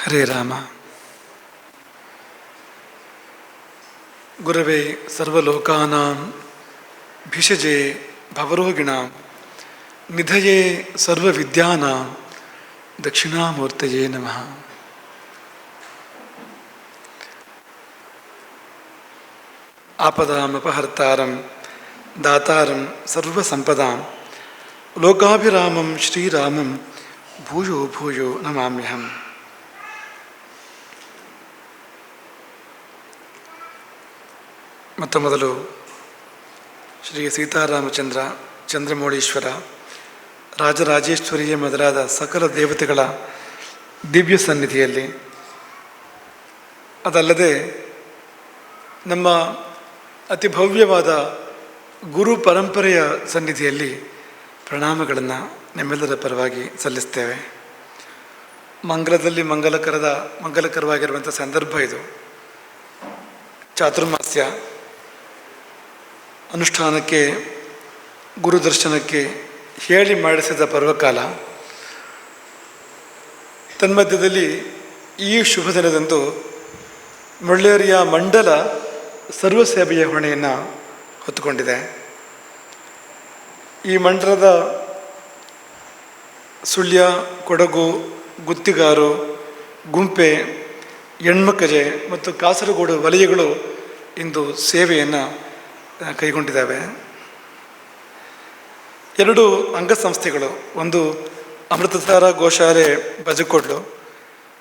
हरे रामा। गुरवे सर्वलोकानां भिषजे भवरोगिणां, निधये सर्वविद्यानां, दक्षिणामूर्तये नमः। आपदामपहर्तारं, दातारं सर्वसम्पदां, लोकाभिरामं भूयो भूयो नमाम्यहम्। ಮೊತ್ತ ಮೊದಲು ಶ್ರೀ ಸೀತಾರಾಮಚಂದ್ರ ಚಂದ್ರಮೌಳೀಶ್ವರ, ರಾಜರಾಜೇಶ್ವರಿಯ ಮೊದಲಾದ ಸಕಲ ದೇವತೆಗಳ ದಿವ್ಯ ಸನ್ನಿಧಿಯಲ್ಲಿ. ಅದಲ್ಲದೆ ನಮ್ಮ ಅತಿ ಭವ್ಯವಾದ ಗುರು ಪರಂಪರೆಯ ಸನ್ನಿಧಿಯಲ್ಲಿ ಪ್ರಣಾಮಗಳನ್ನು ನಿಮ್ಮೆಲ್ಲರ ಪರವಾಗಿ ಸಲ್ಲಿಸ್ತೇವೆ. ಮಂಗಲದಲ್ಲಿ ಮಂಗಲಕರದ ಮಂಗಲಕರವಾಗಿರುವಂಥ ಸಂದರ್ಭ ಇದು. ಚಾತುರ್ಮಾಸ್ಯ. ಅನುಷ್ಠಾನಕ್ಕೆ, ಗುರುದರ್ಶನಕ್ಕೆ ಹೇಳಿ ಮಾಡಿಸಿದ ಪರ್ವಕಾಲ, ತನ್ಮಧ್ಯದಲ್ಲಿ ಈ ಶುಭ ದಿನದಂದು ಮುಳ್ಳೇರಿಯ ಮಂಡಲ ಸರ್ವಸೇವೆಯ ಹೊಣೆಯನ್ನು ಹೊತ್ತುಕೊಂಡಿದೆ. ಈ ಮಂಡಲದ ಸುಳ್ಯ, ಕೊಡಗು, ಗುತ್ತಿಗಾರು, ಗುಂಪೆ, ಹೆಣ್ಮಕ್ಕಜೆ ಮತ್ತು ಕಾಸರಗೋಡು ವಲಯಗಳು ಇಂದು ಸೇವೆಯನ್ನು ಕೈಗೊಂಡಿದ್ದಾವೆ. ಎರಡು ಅಂಗಸಂಸ್ಥೆಗಳು, ಒಂದು ಅಮೃತಸಾರ ಗೋಶಾಲೆ ಬಜಕೋಡ್ಲು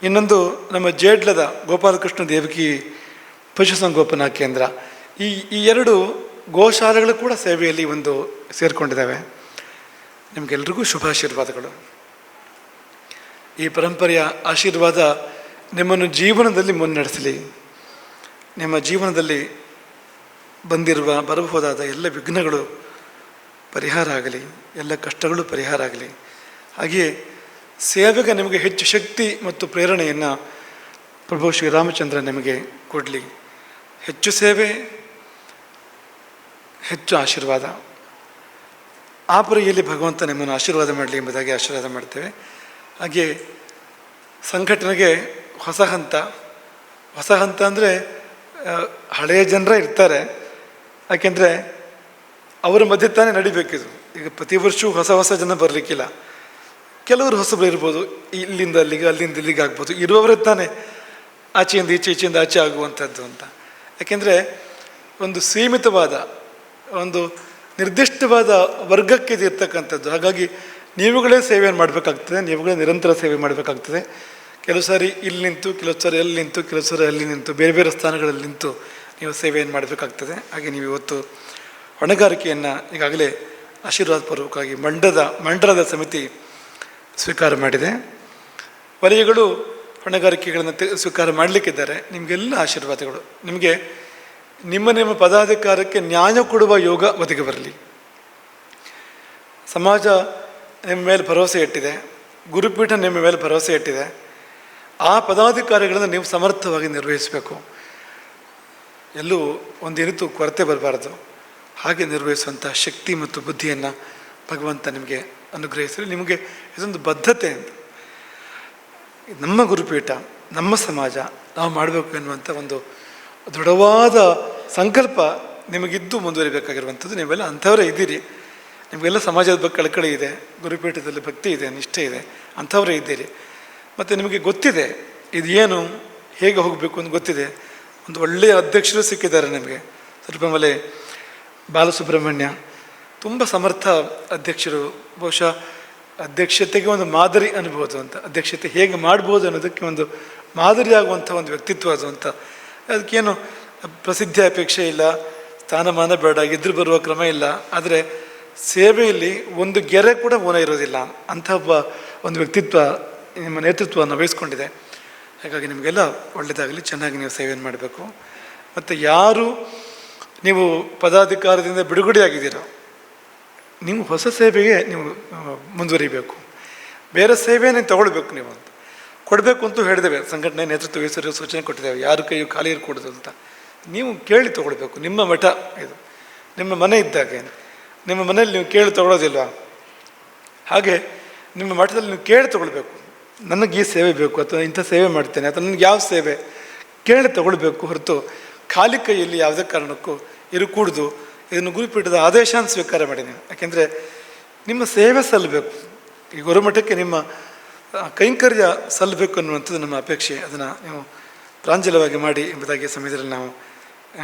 ಇನ್ನೊಂದು ನಮ್ಮ ಜೇಡ್ಲದ ಗೋಪಾಲಕೃಷ್ಣ ದೇವಕಿ ಪಶುಸಂಗೋಪನಾ ಕೇಂದ್ರ. ಈ ಈ ಎರಡು ಗೋಶಾಲೆಗಳು ಕೂಡ ಸೇವೆಯಲ್ಲಿ ಒಂದು ಸೇರಿಕೊಂಡಿದ್ದಾವೆ. ನಿಮಗೆಲ್ರಿಗೂ ಶುಭಾಶೀರ್ವಾದಗಳು ಈ ಪರಂಪರೆಯ ಆಶೀರ್ವಾದ ನಿಮ್ಮನ್ನು ಜೀವನದಲ್ಲಿ ಮುನ್ನಡೆಸಲಿ. ನಿಮ್ಮ ಜೀವನದಲ್ಲಿ ಬಂದಿರುವ, ಬರಬಹುದಾದ ಎಲ್ಲ ವಿಘ್ನಗಳು ಪರಿಹಾರ ಆಗಲಿ, ಎಲ್ಲ ಕಷ್ಟಗಳು ಪರಿಹಾರ ಆಗಲಿ. ಹಾಗೆಯೇ ಸೇವೆಗೆ ನಿಮಗೆ ಹೆಚ್ಚು ಶಕ್ತಿ ಮತ್ತು ಪ್ರೇರಣೆಯನ್ನು ಪ್ರಭು ಶ್ರೀರಾಮಚಂದ್ರ ನಿಮಗೆ ಕೊಡಲಿ. ಹೆಚ್ಚು ಸೇವೆ, ಹೆಚ್ಚು ಆಶೀರ್ವಾದ. ಆ ಪರಿಯಲ್ಲಿ ಭಗವಂತ ನಿಮ್ಮನ್ನು ಆಶೀರ್ವಾದ ಮಾಡಲಿ ಎಂಬುದಾಗಿ ಆಶೀರ್ವಾದ ಮಾಡ್ತೇವೆ. ಹಾಗೆ ಸಂಘಟನೆಗೆ ಹೊಸ ಹಂತ. ಹೊಸ ಹಂತ ಅಂದರೆ ಹಳೆಯ ಜನರ ಇರ್ತಾರೆ. ಯಾಕೆಂದರೆ ಅವರ ಮಧ್ಯೆ ತಾನೇ ನಡಿಬೇಕಿದು. ಈಗ ಪ್ರತಿ ವರ್ಷವೂ ಹೊಸ ಹೊಸ ಜನ ಬರಲಿಕ್ಕಿಲ್ಲ. ಕೆಲವರು ಹೊಸಬ್ರು ಇರ್ಬೋದು, ಇಲ್ಲಿಂದ ಅಲ್ಲಿಗೆ, ಅಲ್ಲಿಂದ ಇಲ್ಲಿಗೆ ಆಗ್ಬೋದು. ಇರುವವರೇ ತಾನೇ ಆಚೆಯಿಂದ ಈಚೆ, ಈಚೆಯಿಂದ ಆಚೆ ಆಗುವಂಥದ್ದು ಅಂತ. ಯಾಕೆಂದರೆ ಒಂದು ಸೀಮಿತವಾದ, ಒಂದು ನಿರ್ದಿಷ್ಟವಾದ ವರ್ಗಕ್ಕೆ ಇರ್ತಕ್ಕಂಥದ್ದು. ಹಾಗಾಗಿ ನೀವುಗಳೇ ಸೇವೆಯನ್ನು ಮಾಡಬೇಕಾಗ್ತದೆ, ನೀವುಗಳೇ ನಿರಂತರ ಸೇವೆ ಮಾಡಬೇಕಾಗ್ತದೆ. ಕೆಲವು ಸಾರಿ ಇಲ್ಲಿ ನಿಂತು, ಕೆಲವು ಸಾರಿ ಅಲ್ಲಿ ನಿಂತು, ಕೆಲವು ಸಾರಿ ಅಲ್ಲಿ ನಿಂತು, ಬೇರೆ ಬೇರೆ ಸ್ಥಾನಗಳಲ್ಲಿ ನಿಂತು ನೀವು ಸೇವೆಯನ್ನು ಮಾಡಬೇಕಾಗ್ತದೆ? ಹಾಗೆ ನೀವು ಇವತ್ತು ಹೊಣೆಗಾರಿಕೆಯನ್ನು ಈಗಾಗಲೇ ಆಶೀರ್ವಾದ ಪೂರ್ವಕವಾಗಿ ಮಂಡದ ಮಂಡಲದ ಸಮಿತಿ ಸ್ವೀಕಾರ ಮಾಡಿದೆ. ವಲಯಗಳು ಹೊಣೆಗಾರಿಕೆಗಳನ್ನು ಸ್ವೀಕಾರ ಮಾಡಲಿಕ್ಕಿದ್ದಾರೆ. ನಿಮಗೆಲ್ಲ ಆಶೀರ್ವಾದಗಳು. ನಿಮಗೆ ನಿಮ್ಮ ನಿಮ್ಮ ಪದಾಧಿಕಾರಕ್ಕೆ ನ್ಯಾಯ ಕೊಡುವ ಯೋಗ ಒದಗಿ ಬರಲಿ. ಸಮಾಜ ನಿಮ್ಮ ಮೇಲೆ ಭರವಸೆ ಇಟ್ಟಿದೆ. ಗುರುಪೀಠ ನಿಮ್ಮ ಮೇಲೆ ಭರವಸೆ ಇಟ್ಟಿದೆ. ಆ ಪದಾಧಿಕಾರಿಗಳನ್ನು ನೀವು ಸಮರ್ಥವಾಗಿ ನಿರ್ವಹಿಸಬೇಕು. ಎಲ್ಲೂ ಒಂದೇನಿತ್ತು ಕೊರತೆ ಬರಬಾರ್ದು. ಹಾಗೆ ನಿರ್ವಹಿಸುವಂಥ ಶಕ್ತಿ ಮತ್ತು ಬುದ್ಧಿಯನ್ನು ಭಗವಂತ ನಿಮಗೆ ಅನುಗ್ರಹಿಸಲಿ. ನಿಮಗೆ ಇದೊಂದು ಬದ್ಧತೆ ಅಂತ. ನಮ್ಮ ಗುರುಪೀಠ, ನಮ್ಮ ಸಮಾಜ ನಾವು ಮಾಡಬೇಕು ಎನ್ನುವಂಥ ಒಂದು ದೃಢವಾದ ಸಂಕಲ್ಪ ನಿಮಗಿದ್ದು ಮುಂದುವರಿಬೇಕಾಗಿರುವಂಥದ್ದು. ನೀವೆಲ್ಲ ಅಂಥವರೇ ಇದ್ದೀರಿ. ನಿಮಗೆಲ್ಲ ಸಮಾಜದ ಬಗ್ಗೆ ಕಳಕಳಿ ಇದೆ, ಗುರುಪೀಠದಲ್ಲಿ ಭಕ್ತಿ ಇದೆ, ನಿಷ್ಠೆ ಇದೆ, ಅಂಥವರೇ ಇದ್ದೀರಿ. ಮತ್ತು ನಿಮಗೆ ಗೊತ್ತಿದೆ ಇದು ಏನು ಹೇಗೆ ಹೋಗಬೇಕು ಅಂತ ಗೊತ್ತಿದೆ. ಒಂದು ಒಳ್ಳೆಯ ಅಧ್ಯಕ್ಷರು ಸಿಕ್ಕಿದ್ದಾರೆ ನಿಮಗೆ. ಸ್ವಲ್ಪ ಮೇಲೆ ಬಾಲಸುಬ್ರಹ್ಮಣ್ಯ ತುಂಬ ಸಮರ್ಥ ಅಧ್ಯಕ್ಷರು. ಬಹುಶಃ ಅಧ್ಯಕ್ಷತೆಗೆ ಒಂದು ಮಾದರಿ ಅನ್ಬೋದು ಅಂತ. ಅಧ್ಯಕ್ಷತೆ ಹೇಗೆ ಮಾಡ್ಬೋದು ಅನ್ನೋದಕ್ಕೆ ಒಂದು ಮಾದರಿಯಾಗುವಂಥ ಒಂದು ವ್ಯಕ್ತಿತ್ವ ಅದು ಅಂತ. ಅದಕ್ಕೇನು ಪ್ರಸಿದ್ಧಿ ಅಪೇಕ್ಷೆ ಇಲ್ಲ, ಸ್ಥಾನಮಾನ ಬೇಡ ಎದುರು ಬರುವ ಕ್ರಮ ಇಲ್ಲ. ಆದರೆ ಸೇವೆಯಲ್ಲಿ ಒಂದು ಗೆರೆ ಕೂಡ ಓನ ಇರೋದಿಲ್ಲ. ಅಂಥ ಒಬ್ಬ ಒಂದು ವ್ಯಕ್ತಿತ್ವ ನಿಮ್ಮ ನೇತೃತ್ವವನ್ನು ವಹಿಸ್ಕೊಂಡಿದೆ. ಹಾಗಾಗಿ ನಿಮಗೆಲ್ಲ ಒಳ್ಳೆಯದಾಗಲಿ, ಚೆನ್ನಾಗಿ ನೀವು ಸೇವೆಯನ್ನು ಮಾಡಬೇಕು. ಮತ್ತು ಯಾರು ನೀವು ಪದಾಧಿಕಾರದಿಂದ ಬಿಡುಗಡೆಯಾಗಿದ್ದೀರೋ ನೀವು ಹೊಸ ಸೇವೆಗೆ ನೀವು ಮುಂದುವರಿಬೇಕು. ಬೇರೆ ಸೇವೆಯನ್ನು ತಗೊಳ್ಬೇಕು ನೀವು ಅಂತ. ಕೊಡಬೇಕು ಅಂತೂ ಹೇಳಿದ್ದೇವೆ. ಸಂಘಟನೆ ನೇತೃತ್ವ ವಹಿಸಿರೋ ಸೂಚನೆ ಕೊಟ್ಟಿದ್ದೇವೆ. ಯಾರು ಕೈಯು ಖಾಲಿ ಇರ್ಕೊಡೋದು ಅಂತ. ನೀವು ಕೇಳಿ ತೊಗೊಳ್ಬೇಕು. ನಿಮ್ಮ ಮಠ ಇದು. ನಿಮ್ಮ ಮನೆ ಇದ್ದಾಗೆ ನಿಮ್ಮ ಮನೆಯಲ್ಲಿ ನೀವು ಕೇಳಿ ತಗೊಳ್ಳೋದಿಲ್ವಾ ಹಾಗೆ ನಿಮ್ಮ ಮಠದಲ್ಲಿ ನೀವು ಕೇಳಿ ತಗೊಳ್ಬೇಕು. ನನಗೆ ಈ ಸೇವೆ ಬೇಕು ಅಥವಾ ಇಂಥ ಸೇವೆ ಮಾಡ್ತೇನೆ ಅಥವಾ ನನಗೆ ಯಾವ ಸೇವೆ ಕೇಳಿ ತಗೊಳ್ಬೇಕು ಹೊರತು ಖಾಲಿ ಕೈಯಲ್ಲಿ ಯಾವುದೇ ಕಾರಣಕ್ಕೂ ಇರುಕೂಡ್ದು. ಇದನ್ನು ಗುರುಪೀಠದ ಆದೇಶ ಸ್ವೀಕಾರ ಮಾಡಿ ನೀವು ಯಾಕೆಂದರೆ ನಿಮ್ಮ ಸೇವೆ ಸಲ್ಲಬೇಕು. ಈ ಗುರುಮಠಕ್ಕೆ ನಿಮ್ಮ ಕೈಂಕರ್ಯ ಸಲ್ಲಬೇಕು ಅನ್ನುವಂಥದ್ದು ನಮ್ಮ ಅಪೇಕ್ಷೆ. ಅದನ್ನು ನೀವು ಪ್ರಾಂಜಲವಾಗಿ ಮಾಡಿ ಎಂಬುದಾಗಿ ಸಮಯದಲ್ಲಿ ನಾವು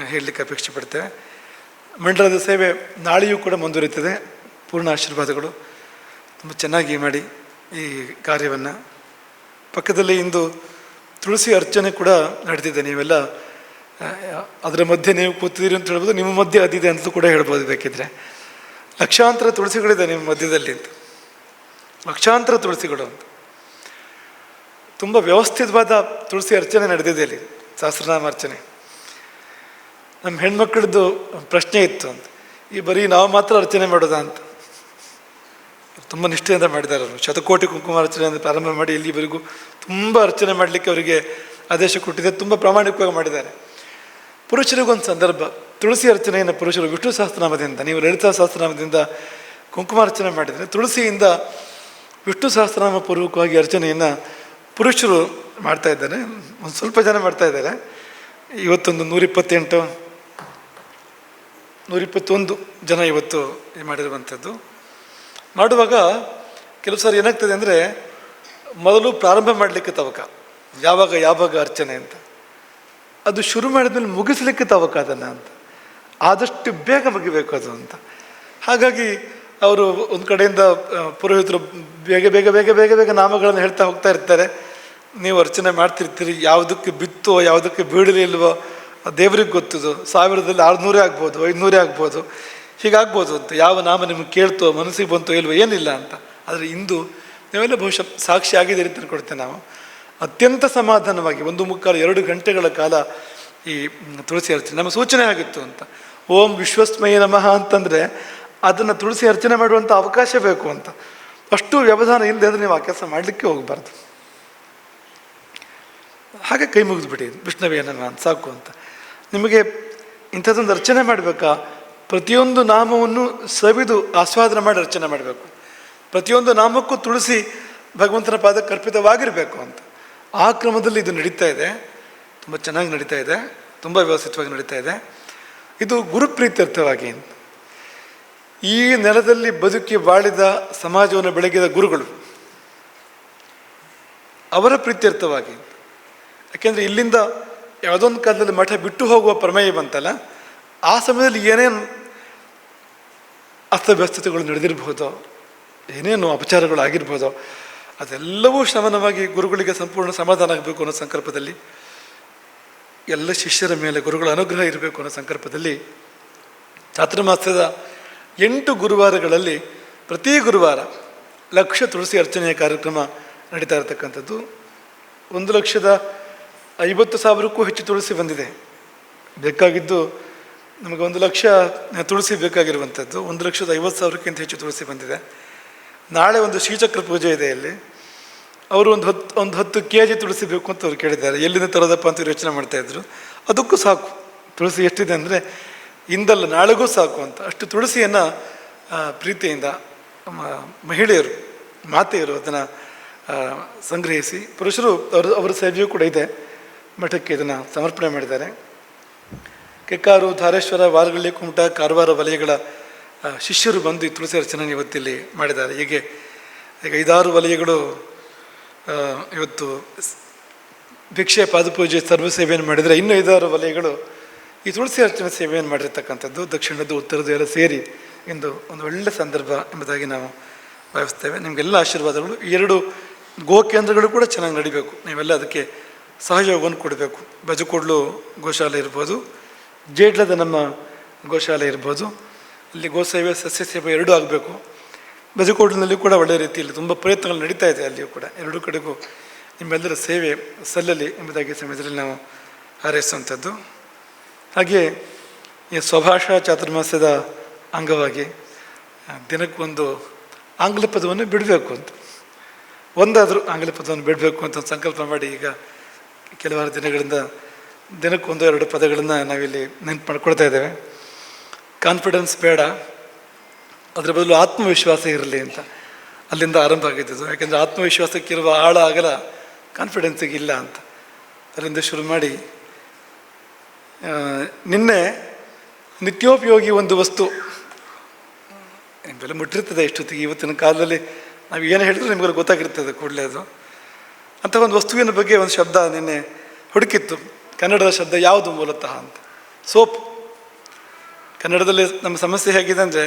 ಹೇಳಲಿಕ್ಕೆ ಅಪೇಕ್ಷೆ ಪಡ್ತೇವೆ. ಮಂಡಲದ ಸೇವೆ ನಾಳೆಯೂ ಕೂಡ ಮುಂದುವರಿತದೆ ಪೂರ್ಣ ಆಶೀರ್ವಾದಗಳು. ತುಂಬ ಚೆನ್ನಾಗಿ ಮಾಡಿ ಈ ಕಾರ್ಯವನ್ನು ಪಕ್ಕದಲ್ಲಿ ಇಂದು ತುಳಸಿ ಅರ್ಚನೆ ಕೂಡ ನಡೆದಿದೆ ನೀವೆಲ್ಲ ಅದರ ಮಧ್ಯೆ ನೀವು ಕೂತಿದ್ದೀರಿ ಅಂತ ಹೇಳ್ಬೋದು, ನಿಮ್ಮ ಮಧ್ಯೆ ಅದಿದೆ ಅಂತ ಕೂಡ ಹೇಳ್ಬೋದು ಬೇಕಿದ್ರೆ ಲಕ್ಷಾಂತರ ತುಳಸಿಗಳಿದೆ ನಿಮ್ಮ ಮಧ್ಯದಲ್ಲಿ ಅಂತ. ಲಕ್ಷಾಂತರ ತುಳಸಿಗಳು ಅಂತ. ತುಂಬ ವ್ಯವಸ್ಥಿತವಾದ ತುಳಸಿ ಅರ್ಚನೆ ನಡೆದಿದೆ ಅಲ್ಲಿ ಸಹಸ್ರನಾಮ ಅರ್ಚನೆ. ನಮ್ಮ ಹೆಣ್ಮಕ್ಳದ್ದು ಪ್ರಶ್ನೆ ಇತ್ತು ಅಂತ. ಈ ಬರೀ ನಾವು ಮಾತ್ರ ಅರ್ಚನೆ ಮಾಡೋದಾ ಅಂತ. ತುಂಬ ನಿಷ್ಠೆಯಿಂದ ಮಾಡಿದ್ದಾರೆ ಅವರು. ಶತಕೋಟಿ ಕುಂಕುಮ ಅರ್ಚನೆಯಿಂದ ಪ್ರಾರಂಭ ಮಾಡಿ ಇಲ್ಲಿವರೆಗೂ ತುಂಬ ಅರ್ಚನೆ ಮಾಡಲಿಕ್ಕೆ ಅವರಿಗೆ ಆದೇಶ ಕೊಟ್ಟಿದೆ ತುಂಬ ಪ್ರಾಮಾಣಿಕವಾಗಿ ಮಾಡಿದ್ದಾರೆ. ಪುರುಷರಿಗೊಂದು ಸಂದರ್ಭ. ತುಳಸಿ ಅರ್ಚನೆಯನ್ನು ಪುರುಷರು ವಿಷ್ಣು ಸಹಸ್ರನಾಮದಿಂದ, ನೀವು ಲಲಿತಾ ಸಹಸ್ರನಾಮದಿಂದ ಕುಂಕುಮಾರ್ಚನೆ ಮಾಡಿದರೆ ತುಳಸಿಯಿಂದ ವಿಷ್ಣು ಸಹಸ್ರನಾಮ ಪೂರ್ವಕವಾಗಿ ಅರ್ಚನೆಯನ್ನು ಪುರುಷರು ಮಾಡ್ತಾ ಇದ್ದಾರೆ. ಒಂದು ಸ್ವಲ್ಪ ಜನ ಮಾಡ್ತಾ ಇದ್ದಾರೆ. ಇವತ್ತೊಂದು ನೂರಿಪ್ಪತ್ತೆಂಟು, ನೂರಿಪ್ಪತ್ತೊಂದು ಜನ ಇವತ್ತು ಮಾಡಿರುವಂಥದ್ದು. ಮಾಡುವಾಗ ಕೆಲವು ಸಾರಿ ಏನಾಗ್ತದೆ ಅಂದರೆ ಮೊದಲು ಪ್ರಾರಂಭ ಮಾಡಲಿಕ್ಕೆ ತವಕ. ಯಾವಾಗ ಯಾವಾಗ ಅರ್ಚನೆ ಅಂತ. ಅದು ಶುರು ಮಾಡಿದ್ಮೇಲೆ ಮುಗಿಸ್ಲಿಕ್ಕೆ ತವಕ ಅದನ್ನು ಅಂತ. ಆದಷ್ಟು ಬೇಗ ಮುಗಿಬೇಕು ಅದು ಅಂತ. ಹಾಗಾಗಿ ಅವರು ಒಂದು ಕಡೆಯಿಂದ ಪುರೋಹಿತರು ಬೇಗ ಬೇಗ ಬೇಗ ಬೇಗ ಬೇಗ ನಾಮಗಳನ್ನು ಹೇಳ್ತಾ ಹೋಗ್ತಾ ಇರ್ತಾರೆ. ನೀವು ಅರ್ಚನೆ ಮಾಡ್ತಿರ್ತೀರಿ, ಯಾವುದಕ್ಕೆ ಬಿತ್ತೋ, ಯಾವುದಕ್ಕೆ ಬೀಳಲಿಲ್ವೋ ದೇವರಿಗೆ ಗೊತ್ತದು. ಸಾವಿರದಲ್ಲಿ ಆರುನೂರೇ ಆಗ್ಬೋದು ಐದುನೂರೇ ಆಗ್ಬೋದು. ಹೀಗಾಗ್ಬೋದು ಅಂತ ಯಾವ ನಾಮ ನಿಮಗೆ ಕೇಳ್ತೋ, ಮನಸ್ಸಿಗೆ ಬಂತೋ ಇಲ್ವೋ, ಏನಿಲ್ಲ ಅಂತ. ಆದರೆ ಇಂದು ನೀವೆಲ್ಲ ಬಹುಶಃ ಸಾಕ್ಷಿ ಆಗಿದ್ದೀರಿ ಅಂತ ಕೊಡ್ತೇವೆ ನಾವು. ಅತ್ಯಂತ ಸಮಾಧಾನವಾಗಿ ಒಂದು ಮುಕ್ಕಾಲು ಎರಡು ಗಂಟೆಗಳ ಕಾಲ ಈ ತುಳಸಿ ಅರ್ಚನೆ. ನಮ್ಮ ಸೂಚನೆ ಆಗಿತ್ತು ಅಂತ. ಓಂ ವಿಶ್ವಸ್ಮಯ ನಮಃ ಅಂತಂದರೆ ಅದನ್ನು ತುಳಸಿ ಅರ್ಚನೆ ಮಾಡುವಂಥ ಅವಕಾಶ ಬೇಕು ಅಂತ. ಅಷ್ಟು ವ್ಯವಧಾನ ಇಲ್ಲದೆ ಅಂದರೆ ನೀವು ಆ ಕೆಲಸ ಮಾಡಲಿಕ್ಕೆ ಹೋಗಬಾರ್ದು. ಹಾಗೆ ಕೈ ಮುಗಿದ್ಬಿಡಿ. ವಿಷ್ಣುವೇ ನಮಃ ಅಂತ. ಸಾಕು ಅಂತ. ನಿಮಗೆ ಇಂಥದ್ದೊಂದು ಅರ್ಚನೆ ಮಾಡಬೇಕಾ? ಪ್ರತಿಯೊಂದು ನಾಮವನ್ನು ಸವಿದು ಆಸ್ವಾದನೆ ಮಾಡಿ ರಚನೆ ಮಾಡಬೇಕು. ಪ್ರತಿಯೊಂದು ನಾಮಕ್ಕೂ ತುಳಸಿ ಭಗವಂತನ ಪಾದಕ್ಕೆ ಅರ್ಪಿತವಾಗಿರಬೇಕು ಅಂತ. ಆ ಕ್ರಮದಲ್ಲಿ ಇದು ನಡೀತಾ ಇದೆ. ತುಂಬ ಚೆನ್ನಾಗಿ ನಡೀತಾ ಇದೆ. ತುಂಬ ವ್ಯವಸ್ಥಿತವಾಗಿ ನಡೀತಾ ಇದೆ. ಇದು ಗುರುಪ್ರೀತ್ಯರ್ಥವಾಗಿ ಈ ನೆಲದಲ್ಲಿ ಬದುಕಿ ಬಾಳಿದ ಸಮಾಜವನ್ನು ಬೆಳಗಿದ ಗುರುಗಳು ಅವರ ಪ್ರೀತ್ಯರ್ಥವಾಗಿ. ಯಾಕೆಂದರೆ ಇಲ್ಲಿಂದ ಯಾವುದೊಂದು ಕಾಲದಲ್ಲಿ ಮಠ ಬಿಟ್ಟು ಹೋಗುವ ಪ್ರಮೇಯ ಬಂತಲ್ಲ, ಆ ಸಮಯದಲ್ಲಿ ಏನೇನು ಅಸ್ತವ್ಯಸ್ತತೆಗಳು ನಡೆದಿರಬಹುದು ಏನೇನು ಅಪಚಾರಗಳು ಆಗಿರ್ಬೋದೋ ಅದೆಲ್ಲವೂ ಶಮನವಾಗಿ ಗುರುಗಳಿಗೆ ಸಂಪೂರ್ಣ ಸಮಾಧಾನ ಆಗಬೇಕು ಅನ್ನೋ ಸಂಕಲ್ಪದಲ್ಲಿ, ಎಲ್ಲ ಶಿಷ್ಯರ ಮೇಲೆ ಗುರುಗಳ ಅನುಗ್ರಹ ಇರಬೇಕು ಅನ್ನೋ ಸಂಕಲ್ಪದಲ್ಲಿ ಚಾತುರ್ಮಾಸ್ಯದ ಎಂಟು ಗುರುವಾರಗಳಲ್ಲಿ ಪ್ರತಿ ಗುರುವಾರ ಲಕ್ಷ ತುಳಸಿ ಅರ್ಚನೆಯ ಕಾರ್ಯಕ್ರಮ ನಡೀತಾ ಇರತಕ್ಕಂಥದ್ದು. ಒಂದು ಲಕ್ಷದ ಐವತ್ತು ಸಾವಿರಕ್ಕೂ ಹೆಚ್ಚು ತುಳಸಿ ಬಂದಿದೆ. ಬೇಕಾಗಿದ್ದು ನಮಗೆ ಒಂದು ಲಕ್ಷ ತುಳಸಿ ಬೇಕಾಗಿರುವಂಥದ್ದು, ಒಂದು ಲಕ್ಷದ ಐವತ್ತು ಸಾವಿರಕ್ಕಿಂತ ಹೆಚ್ಚು ತುಳಸಿ ಬಂದಿದೆ. ನಾಳೆ ಒಂದು ಶ್ರೀಚಕ್ರ ಪೂಜೆ ಇದೆ ಇಲ್ಲಿ. ಅವರು ಒಂದು ಹತ್ತು ಒಂದು ಹತ್ತು ಕೆ ಜಿ ತುಳಸಿ ಬೇಕು ಅಂತ ಅವ್ರು ಕೇಳಿದ್ದಾರೆ. ಎಲ್ಲಿಂದ ತರೋದಪ್ಪ ಅಂತ ಯೋಚನೆ ಮಾಡ್ತಾಯಿದ್ರು ಅದಕ್ಕೂ ಸಾಕು. ತುಳಸಿ ಎಷ್ಟಿದೆ ಅಂದರೆ, ಇಂದಲ್ಲ, ನಾಳೆಗೂ ಸಾಕು ಅಂತ. ಅಷ್ಟು ತುಳಸಿಯನ್ನು ಪ್ರೀತಿಯಿಂದ ಮಹಿಳೆಯರು, ಮಾತೆಯರು ಅದನ್ನು ಸಂಗ್ರಹಿಸಿ, ಪುರುಷರು, ಅವರು, ಅವರ ಸೇವೆಯೂ ಕೂಡ ಇದೆ. ಮಠಕ್ಕೆ ಇದನ್ನು ಸಮರ್ಪಣೆ ಮಾಡಿದ್ದಾರೆ. ಕೆಕ್ಕಾರು, ಧಾರೇಶ್ವರ ವಾರಗಳ್ಳಿ ಕುಮಟ, ಕಾರವಾರ ವಲಯಗಳ ಶಿಷ್ಯರು ಬಂದು ತುಳಸಿ ಅರ್ಚನೆ ಇವತ್ತಿಲ್ಲಿ ಮಾಡಿದ್ದಾರೆ. ಹೀಗೆ, ಈಗ ಐದಾರು ವಲಯಗಳು ಇವತ್ತು ಭಿಕ್ಷೆ, ಪಾದಪೂಜೆ, ಸರ್ವ ಸೇವೆಯನ್ನು ಮಾಡಿದರೆ ಇನ್ನೂ ಐದಾರು ವಲಯಗಳು ಈ ತುಳಸಿ ಅರ್ಚನೆ ಸೇವೆಯನ್ನು ಮಾಡಿರ್ತಕ್ಕಂಥದ್ದು, ದಕ್ಷಿಣದ್ದು, ಉತ್ತರದ್ದು ಎಲ್ಲ ಸೇರಿ ಇಂದು ಒಂದು ಒಳ್ಳೆಯ ಸಂದರ್ಭ ಎಂಬುದಾಗಿ ನಾವು ಭಾವಿಸ್ತೇವೆ. ನಿಮಗೆಲ್ಲ ಆಶೀರ್ವಾದಗಳು. ಈ ಎರಡು ಗೋ ಕೇಂದ್ರಗಳು ಕೂಡ ಚೆನ್ನಾಗಿ ನಡಿಬೇಕು. ನೀವೆಲ್ಲ ಅದಕ್ಕೆ ಸಹಯೋಗವನ್ನು ಕೊಡಬೇಕು. ಬಜಕೋಡ್ಲು ಗೋಶಾಲೆ ಇರ್ಬೋದು. ಜೇಡ್ಲದ ನಮ್ಮ ಗೋಶಾಲೆ ಇರ್ಬೋದು. ಅಲ್ಲಿ ಗೋಸೇವೆ ಸಸ್ಯ ಸೇವೆ ಎರಡೂ ಆಗಬೇಕು. ಬಜಕೋಡ್ಲಿನಲ್ಲಿ ಕೂಡ ಒಳ್ಳೆಯ ರೀತಿಯಲ್ಲಿ ತುಂಬ ಪ್ರಯತ್ನಗಳು ನಡೀತಾ ಇದೆ ಅಲ್ಲಿಯೂ ಕೂಡ. ಎರಡೂ ಕಡೆಗೂ ನಿಮ್ಮೆಲ್ಲರ ಸೇವೆ ಸಲ್ಲಲಿ ಎಂಬುದಾಗಿ ಸಮಯದಲ್ಲಿ ನಾವು ಹಾರೈಸುವಂಥದ್ದು. ಹಾಗೆ ಈ ಸ್ವಭಾಷಾ ಚಾತುರ್ಮಾಸ್ಯದ ಅಂಗವಾಗಿ ದಿನಕ್ಕೊಂದು ಆಂಗ್ಲ ಪದವನ್ನು ಬಿಡಬೇಕು ಅಂತ. ಒಂದಾದರೂ ಆಂಗ್ಲ ಪದವನ್ನು ಬಿಡಬೇಕು ಅಂತ ಸಂಕಲ್ಪ ಮಾಡಿ ಈಗ ಕೆಲವಾರು ದಿನಗಳಿಂದ ದಿನಕ್ಕೊಂದು ಎರಡು ಪದಗಳನ್ನು ನಾವಿಲ್ಲಿ ನೆನ್ಪು ಮಾಡ್ಕೊಳ್ತಾ ಇದ್ದೇವೆ. ಕಾನ್ಫಿಡೆನ್ಸ್ ಬೇಡ. ಅದರ ಬದಲು ಆತ್ಮವಿಶ್ವಾಸ ಇರಲಿ ಅಂತ ಅಲ್ಲಿಂದ ಆರಂಭ ಆಗಿದ್ದು ಯಾಕೆಂದರೆ ಆತ್ಮವಿಶ್ವಾಸಕ್ಕಿರುವ ಆಳ ಆಗಲ ಕಾನ್ಫಿಡೆನ್ಸಿಗೆ ಇಲ್ಲ ಅಂತ. ಅಲ್ಲಿಂದ ಶುರು ಮಾಡಿ ನಿನ್ನೆ ನಿತ್ಯೋಪಯೋಗಿ ಒಂದು ವಸ್ತು ಬೆಲೆ ಮುಟ್ಟಿರ್ತದೆ ಎಷ್ಟೊತ್ತಿಗೆ ಇವತ್ತಿನ ಕಾಲದಲ್ಲಿ ನಾವು ಏನು ಹೇಳಿದ್ರು ನಿಮಗೆಲ್ಲ ಗೊತ್ತಾಗಿರ್ತದೆ ಕೂಡಲೇ ಅದು. ಅಂತ ಒಂದು ವಸ್ತುವಿನ ಬಗ್ಗೆ ಒಂದು ಶಬ್ದ ನಿನ್ನೆ ಹುಡುಕಿತ್ತು. ಕನ್ನಡದ ಶಬ್ದ ಯಾವುದು ಮೂಲತಃ ಅಂತ. ಸೋಪ್. ಕನ್ನಡದಲ್ಲಿ ನಮ್ಮ ಸಮಸ್ಯೆ ಹೇಗಿದೆ ಅಂದರೆ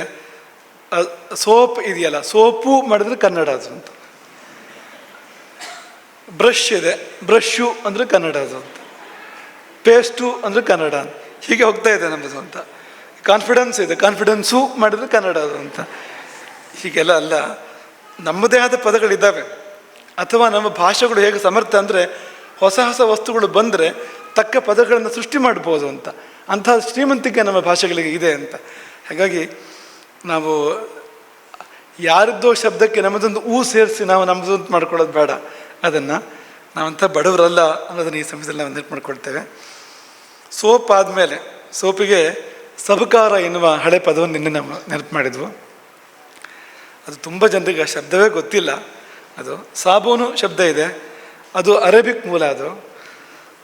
ಸೋಪ್ ಇದೆಯಲ್ಲ, ಸೋಪು ಮಾಡಿದ್ರೆ ಕನ್ನಡ ಅದು ಅಂತ. ಬ್ರಷ್ ಇದೆ ಬ್ರಷ್ಷು ಅಂದರೆ ಕನ್ನಡ ಅದು ಅಂತ. ಪೇಸ್ಟು ಅಂದರೆ ಕನ್ನಡ ಹೀಗೆ ಹೋಗ್ತಾ ಇದೆ ನಮ್ಮದು ಅಂತ. ಕಾನ್ಫಿಡೆನ್ಸ್ ಇದೆ, ಕಾನ್ಫಿಡೆನ್ಸು ಮಾಡಿದ್ರೆ ಕನ್ನಡ ಅದು ಅಂತ. ಹೀಗೆಲ್ಲ ಅಲ್ಲ. ನಮ್ಮದೇ ಆದ ಪದಗಳಿದ್ದಾವೆ. ಅಥವಾ ನಮ್ಮ ಭಾಷೆಗಳು ಹೇಗೆ ಸಮರ್ಥ ಅಂದರೆ, ಹೊಸ ಹೊಸ ವಸ್ತುಗಳು ಬಂದರೆ ತಕ್ಕ ಪದಗಳನ್ನು ಸೃಷ್ಟಿ ಮಾಡ್ಬೋದು ಅಂತ. ಅಂಥ ಶ್ರೀಮಂತಿಕೆ ನಮ್ಮ ಭಾಷೆಗಳಿಗೆ ಇದೆ ಅಂತ. ಹಾಗಾಗಿ ನಾವು ಯಾರದ್ದೋ ಶಬ್ದಕ್ಕೆ ನಮ್ಮದೊಂದು ಊ ಸೇರಿಸಿ ನಾವು ನಮ್ಮದೊಂದು ಮಾಡ್ಕೊಳ್ಳೋದು ಬೇಡ. ಅದನ್ನು ನಾವಂಥ ಬಡವರಲ್ಲ ಅನ್ನೋದನ್ನು ಈ ಸಮಯದಲ್ಲಿ ನಾವು ನೆನಪು ಮಾಡ್ಕೊಳ್ತೇವೆ ಸೋಪ್ ಆದಮೇಲೆ, ಸೋಪಿಗೆ ಸಬಕಾರ ಎನ್ನುವ ಹಳೆ ಪದವನ್ನು ನಿನ್ನೆ ನಾವು ನೆನಪು ಮಾಡಿದ್ವು ಅದು ತುಂಬ ಜನರಿಗೆ ಆ ಶಬ್ದವೇ ಗೊತ್ತಿಲ್ಲ. ಅದು ಸಾಬೂನು ಶಬ್ದ ಇದೆ. ಅದು ಅರೇಬಿಕ್ ಮೂಲ ಅದು.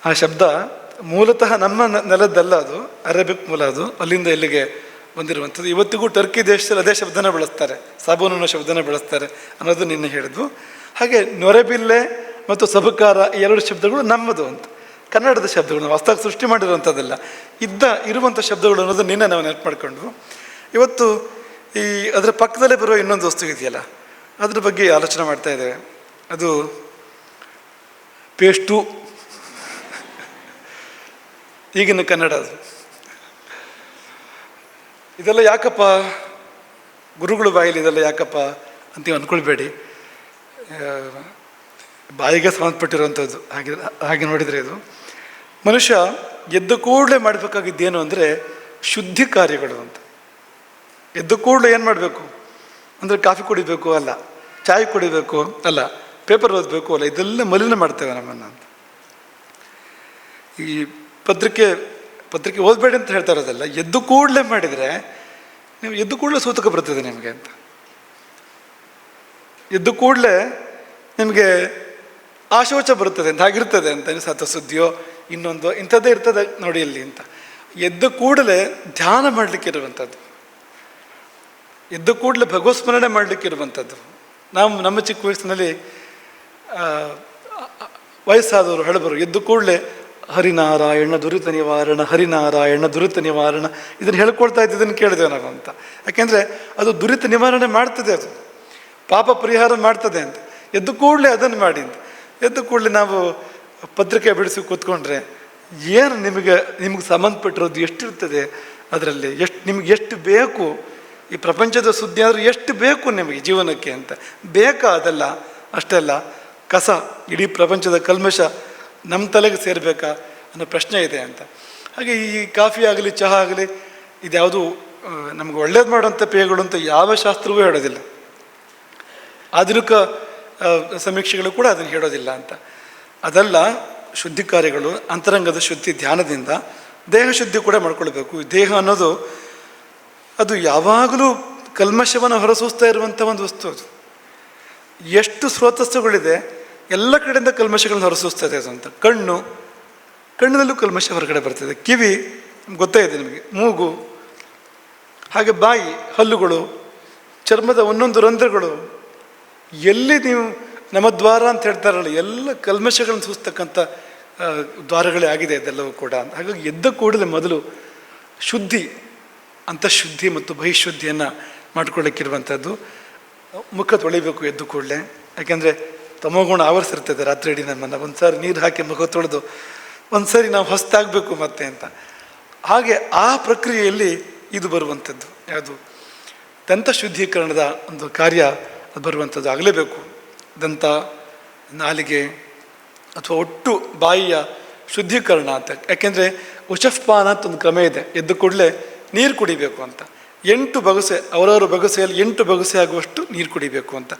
ಆ ಶಬ್ದ ಮೂಲತಃ ನಮ್ಮ ನೆಲದ್ದಲ್ಲ ಅದು, ಅರೇಬಿಕ್ ಮೂಲ ಅದು, ಅಲ್ಲಿಂದ ಇಲ್ಲಿಗೆ ಬಂದಿರುವಂಥದ್ದು. ಇವತ್ತಿಗೂ ಟರ್ಕಿ ದೇಶದಲ್ಲಿ ಅದೇ ಶಬ್ದನ ಬಳಸ್ತಾರೆ. ಸಾಬೂನು ಅನ್ನೋ ಶಬ್ದನ ಬಳಸ್ತಾರೆ ಅನ್ನೋದು ನಿನ್ನೆ ಹೇಳಿದ್ವು ಹಾಗೆ ನೊರೆಬಿಲ್ಲೆ ಮತ್ತು ಸಬಕಾರ ಈ ಎರಡು ಶಬ್ದಗಳು ನಮ್ಮದು ಅಂತ. ಕನ್ನಡದ ಶಬ್ದಗಳು ನಾವು ಸೃಷ್ಟಿ ಮಾಡಿರುವಂಥದ್ದಲ್ಲ. ಇದ್ದ, ಇರುವಂಥ ಶಬ್ದಗಳು ಅನ್ನೋದು ನಿನ್ನೆ ನಾವು ನೆನಪು ಮಾಡ್ಕೊಂಡ್ವು. ಇವತ್ತು ಈ ಅದರ ಪಕ್ಕದಲ್ಲೇ ಬರುವ ಇನ್ನೊಂದು ವಸ್ತು ಇದೆಯಲ್ಲ, ಅದ್ರ ಬಗ್ಗೆ ಆಲೋಚನೆ ಮಾಡ್ತಾ ಇದ್ದೇವೆ. ಅದು ಪೇಸ್ಟು ಈಗಿನ ಕನ್ನಡ ಅದು. ಇದೆಲ್ಲ ಯಾಕಪ್ಪ? ಗುರುಗಳು ಬಾಯಲ್ಲಿ ಇದೆಲ್ಲ ಯಾಕಪ್ಪ ಅಂತ ನೀವು ಅಂದ್ಕೊಳ್ಬೇಡಿ ಬಾಯಿಗೆ ಸಂಬಂಧಪಟ್ಟಿರುವಂಥದ್ದು ಹಾಗೆ ಹಾಗೆ ನೋಡಿದರೆ ಇದು. ಮನುಷ್ಯ ಎದ್ದ ಕೂಡಲೇ ಮಾಡಬೇಕಾಗಿದ್ದೇನು ಅಂದರೆ ಶುದ್ಧಿ ಕಾರ್ಯಗಳು ಅಂತ. ಎದ್ದ ಕೂಡಲೇ ಏನು ಮಾಡಬೇಕು? ಅಂದರೆ ಕಾಫಿ ಕುಡಿಬೇಕು ಅಲ್ಲ, ಚಾಯ್ ಕುಡಿಬೇಕು ಅಲ್ಲ, ಪೇಪರ್ ಓದಬೇಕು ಅಲ್ಲ, ಇದೆಲ್ಲ ಮಲಿನ ಮಾಡ್ತೇವೆ ನಮ್ಮನ್ನು ಅಂತ. ಈ ಪತ್ರಿಕೆ ಪತ್ರಿಕೆ ಓದಬೇಡಿ ಅಂತ ಹೇಳ್ತಾ ಇರೋದಲ್ಲ, ಎದ್ದು ಕೂಡಲೇ ಮಾಡಿದರೆ ನೀವು ಎದ್ದು ಕೂಡಲೇ ಸೂತಕ ಬರ್ತದೆ ನಿಮಗೆ ಅಂತ. ಎದ್ದು ಕೂಡಲೇ ನಿಮಗೆ ಆಶೋಚ ಬರುತ್ತದೆ ಅಂತ, ಹಾಗಿರ್ತದೆ ಅಂತ ಸತ ಸುದ್ದಿಯೋ, ಇನ್ನೊಂದು, ಇಂಥದ್ದೇ ಇರ್ತದೆ ನೋಡಿ ಇಲ್ಲಿ ಅಂತ. ಎದ್ದು ಕೂಡಲೇ ಧ್ಯಾನ ಮಾಡಲಿಕ್ಕೆ ಇರುವಂಥದ್ದು. ಎದ್ದು ಕೂಡಲೇ ಭಗವಸ್ಮರಣೆ ಮಾಡಲಿಕ್ಕೆ ಇರುವಂಥದ್ದು. ನಾವು ನಮ್ಮ ಚಿಕ್ಕ ವಯಸ್ಸಿನಲ್ಲಿ ವಯಸ್ಸಾದವರು, ಹಳಬರು ಎದ್ದು ಕೂಡಲೇ ಹರಿನಾರಾಯಣ ದುರಿತ ನಿವಾರಣ, ಹರಿನಾರಾಯಣ ದುರಿತ ನಿವಾರಣ. ಇದನ್ನು ಹೇಳ್ಕೊಳ್ತಾ ಇದ್ದಿದ್ದನ್ನು ಕೇಳಿದೆ ನಾವು ಅಂತ. ಯಾಕೆಂದರೆ ಅದು ದುರಿತ ನಿವಾರಣೆ ಮಾಡ್ತದೆ ಅದು. ಪಾಪ ಪರಿಹಾರ ಮಾಡ್ತದೆ ಅಂತ. ಎದ್ದು ಕೂಡಲೇ ಅದನ್ನು ಮಾಡಿ ಅಂತ. ಎದ್ದು ಕೂಡಲೇ ನಾವು ಪತ್ರಿಕೆ ಬಿಡಿಸಿ ಕೂತ್ಕೊಂಡ್ರೆ ಏನು ನಿಮಗೆ ನಿಮಗೆ ಸಂಬಂಧಪಟ್ಟಿರೋದು ಎಷ್ಟಿರ್ತದೆ ಅದರಲ್ಲಿ? ಎಷ್ಟು, ನಿಮ್ಗೆ ಎಷ್ಟು ಬೇಕು? ಈ ಪ್ರಪಂಚದ ಸುದ್ದಿ ಆದರೂ ಎಷ್ಟು ಬೇಕು ನಿಮಗೆ ಜೀವನಕ್ಕೆ ಅಂತ? ಬೇಕಾ ಅದೆಲ್ಲ? ಅಷ್ಟೆಲ್ಲ ಕಸ, ಇಡೀ ಪ್ರಪಂಚದ ಕಲ್ಮಶ ನಮ್ಮ ತಲೆಗೆ ಸೇರಬೇಕಾ ಅನ್ನೋ ಪ್ರಶ್ನೆ ಇದೆ ಅಂತ. ಹಾಗೆ ಈ ಕಾಫಿ ಆಗಲಿ, ಚಹಾ ಆಗಲಿ, ಇದ್ಯಾವುದು ನಮ್ಗೆ ಒಳ್ಳೇದು ಮಾಡುವಂಥ ಪೇಯಗಳು ಅಂತ ಯಾವ ಶಾಸ್ತ್ರವೂ ಹೇಳೋದಿಲ್ಲ. ಆಧುನಿಕ ಸಮೀಕ್ಷೆಗಳು ಕೂಡ ಅದನ್ನು ಹೇಳೋದಿಲ್ಲ ಅಂತ. ಅದಲ್ಲ, ಶುದ್ಧಿ ಕಾರ್ಯಗಳು, ಅಂತರಂಗದ ಶುದ್ಧಿ ಧ್ಯಾನದಿಂದ ದೇಹ ಶುದ್ಧಿ ಕೂಡ ಮಾಡ್ಕೊಳ್ಬೇಕು. ದೇಹ ಅನ್ನೋದು, ಅದು ಯಾವಾಗಲೂ ಕಲ್ಮಶವನ್ನು ಹೊರಸೂಸ್ತಾ ಇರುವಂಥ ಒಂದು ವಸ್ತು ಅದು. ಎಷ್ಟು ಸ್ರೋತಸ್ಸುಗಳಿದೆ ಎಲ್ಲ ಕಡೆಯಿಂದ ಕಲ್ಮಶಗಳನ್ನು ಹೊರಸೂಸ್ತದೆ ಅಂತ. ಕಣ್ಣು, ಕಣ್ಣಿನಲ್ಲೂ ಕಲ್ಮಶ ಹೊರಗಡೆ ಬರ್ತದೆ. ಕಿವಿ ಗೊತ್ತೇ ಇದೆ ನಿಮಗೆ. ಮೂಗು, ಹಾಗೆ ಬಾಯಿ, ಹಲ್ಲುಗಳು, ಚರ್ಮದ ಒಂದೊಂದು ರಂಧ್ರಗಳು. ಎಲ್ಲಿ ನೀವು ನಮ್ಮ ದ್ವಾರ ಅಂತ ಹೇಳ್ತಾರಲ್ಲ, ಎಲ್ಲ ಕಲ್ಮಶಗಳನ್ನು ಸೂಸ್ತಕ್ಕಂಥ ದ್ವಾರಗಳೇ ಆಗಿದೆ ಇದೆಲ್ಲವೂ ಕೂಡ ಹಾಗಾಗಿ ಎದ್ದ ಕೂಡಲೇ ಮೊದಲು ಶುದ್ಧಿ, ಅಂತಃಶುದ್ಧಿ ಮತ್ತು ಬಹಿಶುದ್ಧಿಯನ್ನು ಮಾಡ್ಕೊಳ್ಳೋಕ್ಕಿರುವಂಥದ್ದು. ಮುಖ ತೊಳಿಬೇಕು ಎದ್ದು ಕೂಡಲೇ. ಯಾಕೆಂದರೆ ತಮೋಗುಣ ಆವರಿಸಿರ್ತದೆ ರಾತ್ರಿ ಇಡೀ ನಮ್ಮನ್ನು ಒಂದು ಸಾರಿ ನೀರು ಹಾಕಿ ಮುಖ ತೊಳೆದು ಒಂದು ನಾವು ಹೊಸ್ತಾಗಬೇಕು ಮತ್ತೆ ಅಂತ. ಹಾಗೆ ಆ ಪ್ರಕ್ರಿಯೆಯಲ್ಲಿ ಇದು ಬರುವಂಥದ್ದು ಯಾವುದು? ದಂತ ಶುದ್ಧೀಕರಣದ ಒಂದು ಕಾರ್ಯ ಅದು ಬರುವಂಥದ್ದು ಆಗಲೇಬೇಕು. ದಂತ ನಾಲಿಗೆ ಅಥವಾ ಒಟ್ಟು ಬಾಯಿಯ ಶುದ್ಧೀಕರಣ ಅಂತ. ಯಾಕೆಂದರೆ ಉಷಫ್ಪಾನ ಅಂತ ಒಂದು ಕ್ರಮ ಇದೆ. ಎದ್ದು ಕೂಡಲೇ ನೀರು ಕುಡಿಬೇಕು ಅಂತ. ಎಂಟು ಬಗಸೆ, ಅವರವರ ಬಗಸೆಯಲ್ಲಿ ಎಂಟು ಬಗಸೆ ಆಗುವಷ್ಟು ನೀರು ಕುಡಿಬೇಕು ಅಂತ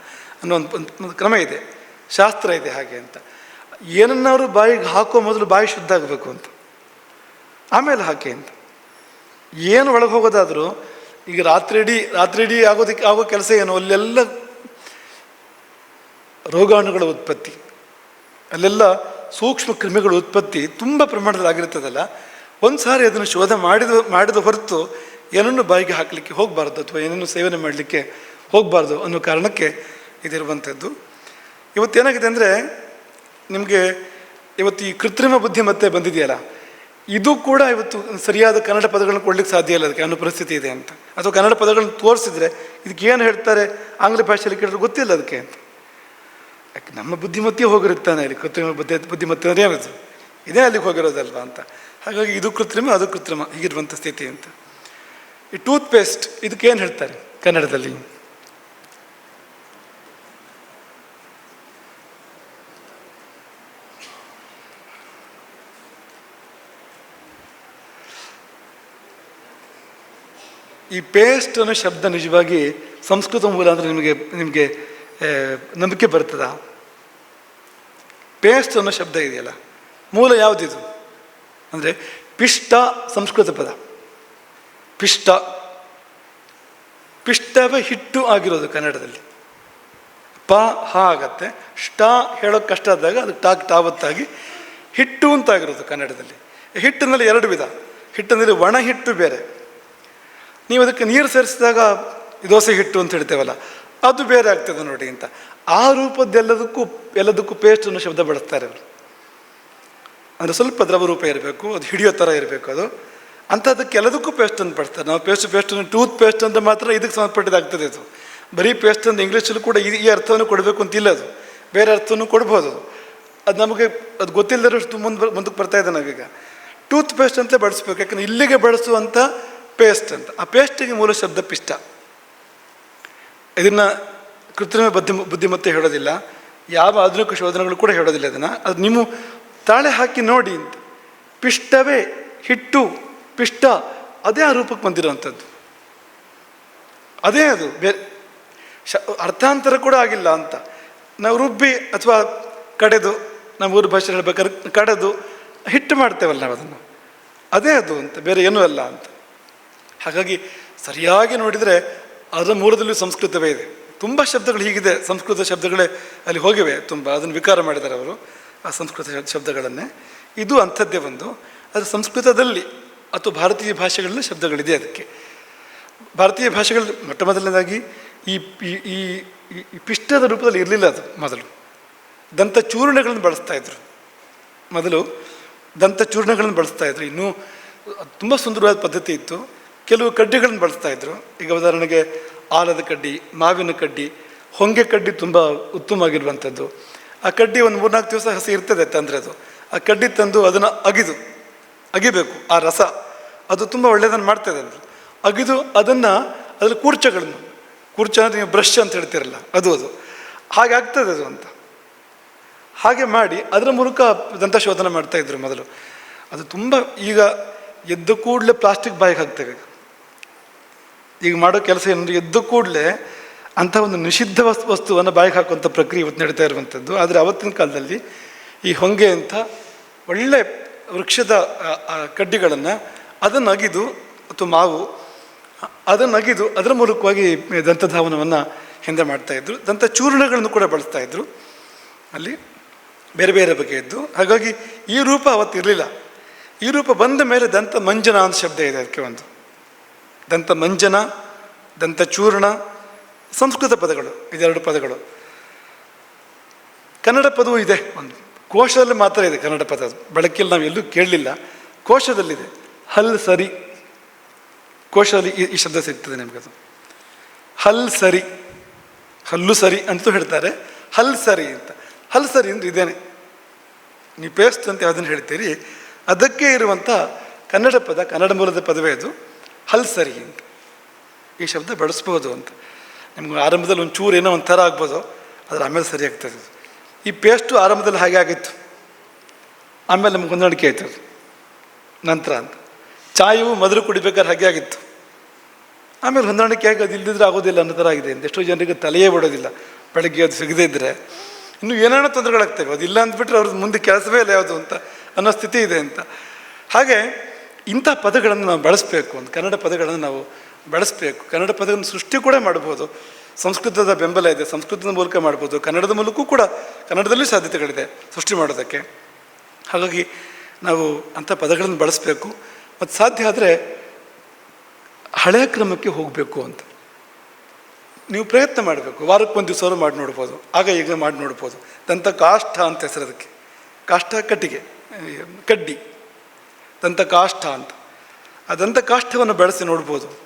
ಅನ್ನೋ ಒಂದು ಕ್ರಮ ಇದೆ. ಶಾಸ್ತ್ರ ಇದೆ ಹಾಗೆ ಅಂತ. ಏನನ್ನಾದ್ರು ಬಾಯಿಗೆ ಹಾಕೋ ಮೊದಲು ಬಾಯಿ ಶುದ್ಧ ಆಗಬೇಕು ಅಂತ. ಆಮೇಲೆ ಹಾಕಿ ಅಂತ. ಏನು ಒಳಗೆ ಹೋಗೋದಾದರೂ ಈಗ ರಾತ್ರಿ ಇಡೀ ರಾತ್ರಿ ಇಡೀ ಆಗೋದಕ್ಕೆ ಆಗೋ ಕೆಲಸ ಏನು? ಅಲ್ಲೆಲ್ಲ ರೋಗಾಣುಗಳ ಉತ್ಪತ್ತಿ. ಅಲ್ಲೆಲ್ಲ ಸೂಕ್ಷ್ಮ ಕ್ರಿಮಿಗಳ ಉತ್ಪತ್ತಿ ತುಂಬ ಪ್ರಮಾಣದಲ್ಲಿ ಆಗಿರ್ತದಲ್ಲ ಒಂದು ಸಾರಿ ಅದನ್ನು ಶೋಧ ಮಾಡಿದ ಮಾಡಿದ ಹೊರತು ಏನನ್ನು ಬಾಯಿಗೆ ಹಾಕಲಿಕ್ಕೆ ಹೋಗಬಾರ್ದು ಅಥವಾ ಏನನ್ನು ಸೇವನೆ ಮಾಡಲಿಕ್ಕೆ ಹೋಗಬಾರ್ದು ಅನ್ನೋ ಕಾರಣಕ್ಕೆ ಇದಿರುವಂಥದ್ದು. ಇವತ್ತೇನಾಗಿದೆ ಅಂದರೆ ನಿಮಗೆ ಇವತ್ತು ಈ ಕೃತ್ರಿಮ ಬುದ್ಧಿಮತ್ತೆ ಬಂದಿದೆಯಲ್ಲ? ಇದು ಕೂಡ ಇವತ್ತು ಸರಿಯಾದ ಕನ್ನಡ ಪದಗಳನ್ನು ಕೊಡ್ಲಿಕ್ಕೆ ಸಾಧ್ಯ ಇಲ್ಲ, ಅದಕ್ಕೆ ಅನ್ನೋ ಪರಿಸ್ಥಿತಿ ಇದೆ ಅಂತ. ಅಥವಾ ಕನ್ನಡ ಪದಗಳನ್ನು ತೋರಿಸಿದ್ರೆ ಇದಕ್ಕೆ ಏನು ಹೇಳ್ತಾರೆ? ಆಂಗ್ಲ ಭಾಷೆಯಲ್ಲಿ ಕೇಳಿದ್ರೆ ಗೊತ್ತಿಲ್ಲ ಅದಕ್ಕೆ ಅಂತ. ಯಾಕೆ ನಮ್ಮ ಬುದ್ಧಿಮತ್ತೆ ಹೋಗಿರುತ್ತಾನೆ ಅಲ್ಲಿ? ಕೃತ್ರಿಮ ಬುದ್ಧಿ ಬುದ್ಧಿಮತ್ತೆ ಅಂದರೆ ಏನದು ಇದೇ ಅಲ್ಲಿಗೆ ಹೋಗಿರೋದಲ್ವಾ ಅಂತ. ಹಾಗಾಗಿ ಇದು ಕೃತ್ರಿಮ, ಅದು ಕೃತ್ರಿಮ ಹೀಗಿರುವಂಥ ಸ್ಥಿತಿ ಅಂತ. ಈ ಟೂತ್ ಪೇಸ್ಟ್ ಇದಕ್ಕೆ ಏನು ಹೇಳ್ತಾರೆ ಕನ್ನಡದಲ್ಲಿ? ಈ ಪೇಸ್ಟ್ ಅನ್ನೋ ಶಬ್ದ ನಿಜವಾಗಿ ಸಂಸ್ಕೃತ ಮೂಲ ಅಂದರೆ ನಿಮಗೆ ನಿಮಗೆ ನಂಬಿಕೆ ಬರ್ತದ? ಪೇಸ್ಟ್ ಅನ್ನೋ ಶಬ್ದ ಇದೆಯಲ್ಲ, ಮೂಲ ಯಾವುದಿದು? ಅಂದರೆ ಪಿಷ್ಟ ಸಂಸ್ಕೃತ ಪದ. ಪಿಷ್ಟ. ಪಿಷ್ಟವೇ ಹಿಟ್ಟು ಆಗಿರೋದು ಕನ್ನಡದಲ್ಲಿ. ಪ, ಹ ಆಗತ್ತೆ. ಷ್ಟ ಹೇಳೋಕೆ ಕಷ್ಟ ಆದಾಗ ಅದು ಟಾಕ್, ಟಾವತ್ತಾಗಿ ಹಿಟ್ಟು ಅಂತ ಆಗಿರೋದು ಕನ್ನಡದಲ್ಲಿ. ಹಿಟ್ಟಿನಲ್ಲಿ ಎರಡು ವಿಧ. ಹಿಟ್ಟಿನಲ್ಲಿ ಒಣ ಹಿಟ್ಟು ಬೇರೆ. ನೀವು ಅದಕ್ಕೆ ನೀರು ಸೇರಿಸಿದಾಗ ದೋಸೆ ಹಿಟ್ಟು ಅಂತ ಹೇಳ್ತೇವಲ್ಲ, ಅದು ಬೇರೆ ಆಗ್ತದೆ ನೋಡಿ ಅಂತ. ಆ ರೂಪದ್ದೆಲ್ಲದಕ್ಕೂ, ಎಲ್ಲದಕ್ಕೂ ಪೇಸ್ಟ್ ಅನ್ನೋ ಶಬ್ದ ಬಳಸ್ತಾರೆ ಅವರು ಅಂದರೆ ಸ್ವಲ್ಪ ದ್ರವ ರೂಪ ಇರಬೇಕು, ಅದು ಹಿಡಿಯೋ ಥರ ಇರಬೇಕು ಅದು. ಅಂಥದ್ದಕ್ಕೆ ಎಲ್ಲದಕ್ಕೂ ಪೇಸ್ಟ್ ಅಂತ ಬಳಸ್ತಾರೆ. ನಾವು ಪೇಸ್ಟ್ ಪೇಸ್ಟ್ ಟೂತ್ ಪೇಸ್ಟ್ ಅಂತ ಮಾತ್ರ ಇದಕ್ಕೆ ಸಂಬಂಧಪಟ್ಟಿದ್ದಾಗ್ತದೆ ಅದು. ಬರೀ ಪೇಸ್ಟ್ ಅಂತ ಇಂಗ್ಲೀಷಲ್ಲಿ ಕೂಡ ಈ ಈ ಅರ್ಥವನ್ನು ಕೊಡಬೇಕು ಅಂತಿಲ್ಲ ಅದು. ಬೇರೆ ಅರ್ಥವನ್ನು ಕೊಡ್ಬೋದು ಅದು. ಅದು ನಮಗೆ, ಅದು ಗೊತ್ತಿಲ್ಲದಷ್ಟು ಮುಂದೆ, ಮುಂದಕ್ಕೆ ಬರ್ತಾ ಇದೆ ನಾವೀಗ. ಟೂತ್ ಪೇಸ್ಟ್ ಅಂತಲೇ ಬಳಸ್ಬೇಕು. ಯಾಕಂದರೆ ಇಲ್ಲಿಗೆ ಬಳಸುವಂಥ ಪೇಸ್ಟ್ ಅಂತ. ಆ ಪೇಸ್ಟಿಗೆ ಮೂಲ ಶಬ್ದ ಪಿಷ್ಟ ಇದನ್ನು ಕೃತ್ರಿಮ ಬುದ್ಧಿ, ಬುದ್ಧಿಮತ್ತೆ ಹೇಳೋದಿಲ್ಲ. ಯಾವ ಆಧುನಿಕ ಶೋಧನೆಗಳು ಕೂಡ ಹೇಳೋದಿಲ್ಲ ಅದನ್ನು ಅದು ನೀವು ತಾಳೆ ಹಾಕಿ ನೋಡಿ ಅಂತ. ಪಿಷ್ಟವೇ, ಹಿಟ್ಟು, ಪಿಷ್ಟ, ಅದೇ ಆ ರೂಪಕ್ಕೆ ಬಂದಿರೋವಂಥದ್ದು. ಅದೇ ಅದು. ಬೇ, ಶ, ಅರ್ಥಾಂತರ ಕೂಡ ಆಗಿಲ್ಲ ಅಂತ. ನಾವು ರುಬ್ಬಿ ಅಥವಾ ಕಡೆದು, ನಮ್ಮ ಊರು ಭಾಷೆ ಹೇಳ್ಬೇಕಾದ್ರೆ ಕಡೆದು ಹಿಟ್ಟು ಮಾಡ್ತೇವಲ್ಲ ನಾವು ಅದನ್ನು. ಅದೇ ಅದು ಅಂತ. ಬೇರೆ ಏನೂ ಅಲ್ಲ ಅಂತ. ಹಾಗಾಗಿ ಸರಿಯಾಗಿ ನೋಡಿದರೆ ಅದರ ಮೂಲದಲ್ಲೂ ಸಂಸ್ಕೃತವೇ ಇದೆ. ತುಂಬ ಶಬ್ದಗಳು ಹೀಗಿದೆ, ಸಂಸ್ಕೃತ ಶಬ್ದಗಳೇ ಅಲ್ಲಿ ಹೋಗಿವೆ. ತುಂಬ ಅದನ್ನು ವಿಕಾರ ಮಾಡಿದ್ದಾರೆ ಅವರು, ಆ ಸಂಸ್ಕೃತ ಶಬ್- ಶಬ್ದಗಳನ್ನೇ. ಇದು ಅಂಥದ್ದೇ ಒಂದು. ಅದು ಸಂಸ್ಕೃತದಲ್ಲಿ ಅಥವಾ ಭಾರತೀಯ ಭಾಷೆಗಳಲ್ಲಿ ಶಬ್ದಗಳಿದೆ ಅದಕ್ಕೆ. ಭಾರತೀಯ ಭಾಷೆಗಳಲ್ಲಿ ಮೊಟ್ಟ ಮೊದಲನೇದಾಗಿ ಈ, ಈ- ಈ ಪಿಷ್ಟದ ರೂಪದಲ್ಲಿ ಇರಲಿಲ್ಲ ಅದು ಮೊದಲು. ದಂತ ಚೂರ್ಣಗಳನ್ನು ಬಳಸ್ತಾ ಇದ್ರು. ಮೊದಲು ದಂತ ಚೂರ್ಣಗಳನ್ನು ಬಳಸ್ತಾ ಇದ್ರು. ಇನ್ನೂ ತುಂಬ ಸುಂದರವಾದ ಪದ್ಧತಿ ಇತ್ತು. ಕೆಲವು ಕಡ್ಡಿಗಳನ್ನು ಬಳಸ್ತಾ ಇದ್ರು. ಈಗ ಉದಾಹರಣೆಗೆ ಆಲದ ಕಡ್ಡಿ, ಮಾವಿನ ಕಡ್ಡಿ, ಹೊಂಗೆ ಕಡ್ಡಿ ತುಂಬ ಉತ್ತಮವಾಗಿರುವಂಥದ್ದು ಆ ಕಡ್ಡಿ ಒಂದು ಮೂರ್ನಾಲ್ಕು ದಿವಸ ಹಸಿ ಇರ್ತದೆ ತಂದರೆ ಅದು. ಆ ಕಡ್ಡಿ ತಂದು ಅದನ್ನು ಅಗಿದು, ಅಗಿಬೇಕು, ಆ ರಸ. ಅದು ತುಂಬ ಒಳ್ಳೆಯದನ್ನು ಮಾಡ್ತದೆ ಅಂದರು. ಅಗಿದು ಅದನ್ನು ಅದ್ರಲ್ಲಿ ಕೂರ್ಚಗಳನ್ನು. ಕೂರ್ಚ ಅಂದರೆ ನೀವು ಬ್ರಷ್ ಅಂತ ಹೇಳ್ತಿರಲ್ಲ, ಅದು ಅದು. ಹಾಗೆ ಆಗ್ತದೆ ಅದು ಅಂತ. ಹಾಗೆ ಮಾಡಿ ಅದರ ಮೂಲಕ ದಂತ ಶೋಧನೆ ಮಾಡ್ತಾ ಇದ್ರು ಮೊದಲು. ಅದು ತುಂಬ ಈಗ ಎದ್ದು ಕೂಡಲೇ ಪ್ಲಾಸ್ಟಿಕ್ ಬಾಯಿಗೆ ಹಾಕ್ತೇವೆ ಈಗ. ಮಾಡೋ ಕೆಲಸ ಏನಂದ್ರೆ ಎದ್ದ ಕೂಡಲೇ ಅಂಥ ಒಂದು ನಿಷಿದ್ಧ ವಸ್ತು ವಸ್ತುವನ್ನು ಬಾಯಿಗೆ ಹಾಕುವಂಥ ಪ್ರಕ್ರಿಯೆ ಇವತ್ತು ನಡೀತಾ ಇರುವಂಥದ್ದು. ಆದರೆ ಅವತ್ತಿನ ಕಾಲದಲ್ಲಿ ಈ ಹೊಂಗೆ ಅಂತ ಒಳ್ಳೆ ವೃಕ್ಷದ ಕಡ್ಡಿಗಳನ್ನು ಅದನ್ನು ಅಗಿದು ಅಥವಾ ಮಾವು ಅದನ್ನು ಅಗಿದು ಅದರ ಮೂಲಕವಾಗಿ ದಂತಧಾವನವನ್ನು ಹಿಂದೆ ಮಾಡ್ತಾಯಿದ್ರು ದಂತ ಚೂರ್ಣಗಳನ್ನು ಕೂಡ ಬಳಸ್ತಾ ಇದ್ದರು ಅಲ್ಲಿ ಬೇರೆ ಬೇರೆ ಬಗೆಯದ್ದು ಹಾಗಾಗಿ ಈ ರೂಪ ಅವತ್ತು ಇರಲಿಲ್ಲ ಈ ರೂಪ ಬಂದ ಮೇಲೆ ದಂತ ಮಂಜನ ಅಂತ ಶಬ್ದ ಇದೆ ಅದಕ್ಕೆ ಒಂದು. ದಂತ ಮಂಜನ, ದಂತ ಚೂರ್ಣ, ಸಂಸ್ಕೃತ ಪದಗಳು, ಇದೆರಡು ಪದಗಳು. ಕನ್ನಡ ಪದವೂ ಇದೆ ಒಂದು. ಕೋಶದಲ್ಲಿ ಮಾತ್ರ ಇದೆ ಕನ್ನಡ ಪದ. ಬಳಕೆಯಲ್ಲಿ ನಾವು ಎಲ್ಲೂ ಕೇಳಲಿಲ್ಲ. ಕೋಶದಲ್ಲಿದೆ. ಹಲ್ ಸರಿ. ಕೋಶದಲ್ಲಿ ಈ- ಶಬ್ದ ಸಿಗ್ತದೆ ಅದು. ಹಲ್ ಸರಿ. ಹಲ್ಲು ಸರಿ ಅಂತೂ ಹೇಳ್ತಾರೆ. ಹಲ್ ಸರಿ ಅಂತ. ಹಲ್ ಸರಿ ಅಂದ್ರೆ ಇದೇನೆ. ನೀವು ಪೇಸ್ಟ್ ಅಂತ ಯಾವುದನ್ನು ಹೇಳ್ತೀರಿ, ಅದಕ್ಕೆ ಇರುವಂಥ ಕನ್ನಡ ಪದ, ಕನ್ನಡ ಮೂಲದ ಪದವೇ ಅದು. ಹಲ್ ಸರಿ ಅಂತ. ಈ ಶಬ್ದ ಬಳಸ್ಬೋದು ಅಂತ. ನಿಮ್ಗೆ ಆರಂಭದಲ್ಲಿ ಒಂದು ಚೂರು ಏನೋ ಒಂಥರ ಆಗ್ಬೋದು ಅದ್ರ ಆಮೇಲೆ ಸರಿ ಆಗ್ತದೆ. ಈ ಪೇಸ್ಟು ಆರಂಭದಲ್ಲಿ ಹಾಗೆ ಆಗಿತ್ತು. ಆಮೇಲೆ ನಮ್ಗೆ ಹೊಂದಾಣಿಕೆ ಆಯ್ತು ನಂತರ ಅಂತ. ಚಾಯವು ಮೊದಲು ಕುಡಿಬೇಕಾದ್ರೆ ಹಾಗೆ ಆಗಿತ್ತು. ಆಮೇಲೆ ಹೊಂದಾಣಿಕೆ ಆಗಿ ಅದು ಇಲ್ಲದಿದ್ರೆ ಆಗೋದಿಲ್ಲ ಅನ್ನೋ ಥರ ಆಗಿದೆ ಎಷ್ಟೋ ಜನರಿಗೆ ತಲೆಯೇ ಬಿಡೋದಿಲ್ಲ. ಬೆಳಗ್ಗೆ ಅದು ಸಿಗದೇ ಇದ್ದರೆ ಇನ್ನು ಏನೇನೋ ತೊಂದರೆಗಳಾಗ್ತವೆ. ಅದಿಲ್ಲ ಅಂದ್ಬಿಟ್ರೆ ಅವ್ರದ್ದು ಮುಂದೆ ಕೆಲಸವೇ ಇಲ್ಲ ಯಾವುದು ಅಂತ ಅನ್ನೋ ಸ್ಥಿತಿ ಇದೆ ಅಂತ. ಹಾಗೆ ಇಂಥ ಪದಗಳನ್ನು ನಾವು ಬಳಸಬೇಕು ಅಂತ, ಕನ್ನಡ ಪದಗಳನ್ನು ನಾವು ಬಳಸಬೇಕು. ಕನ್ನಡ ಪದಗಳನ್ನು ಸೃಷ್ಟಿ ಕೂಡ ಮಾಡ್ಬೋದು. ಸಂಸ್ಕೃತದ ಬೆಂಬಲ ಇದೆ, ಸಂಸ್ಕೃತದ ಮೂಲಕ ಮಾಡ್ಬೋದು. ಕನ್ನಡದ ಮೂಲಕವೂ ಕೂಡ ಕನ್ನಡದಲ್ಲೂ ಸಾಧ್ಯತೆಗಳಿದೆ ಸೃಷ್ಟಿ ಮಾಡೋದಕ್ಕೆ. ಹಾಗಾಗಿ ನಾವು ಅಂಥ ಪದಗಳನ್ನು ಬಳಸಬೇಕು. ಮತ್ತು ಸಾಧ್ಯ ಆದರೆ ಹಳೆಯ ಕ್ರಮಕ್ಕೆ ಹೋಗಬೇಕು ಅಂತ. ನೀವು ಪ್ರಯತ್ನ ಮಾಡಬೇಕು. ವಾರಕ್ಕೆ ಒಂದು ದಿವಸ ಮಾಡಿ ನೋಡ್ಬೋದು. ಆಗ ಈಗ ಮಾಡಿ ನೋಡ್ಬೋದು. ದಂತ ಕಾಷ್ಟ ಅಂತ ಹೆಸರು ಅದಕ್ಕೆ. ಕಾಷ್ಟ ಕಟ್ಟಿಗೆ, ಕಡ್ಡಿ. ದಂತ ಕಾಷ್ಠ ಅಂತ. ಆ ದಂತಕಾಷ್ಠವನ್ನು ಬೆಳೆಸಿ ನೋಡ್ಬೋದು.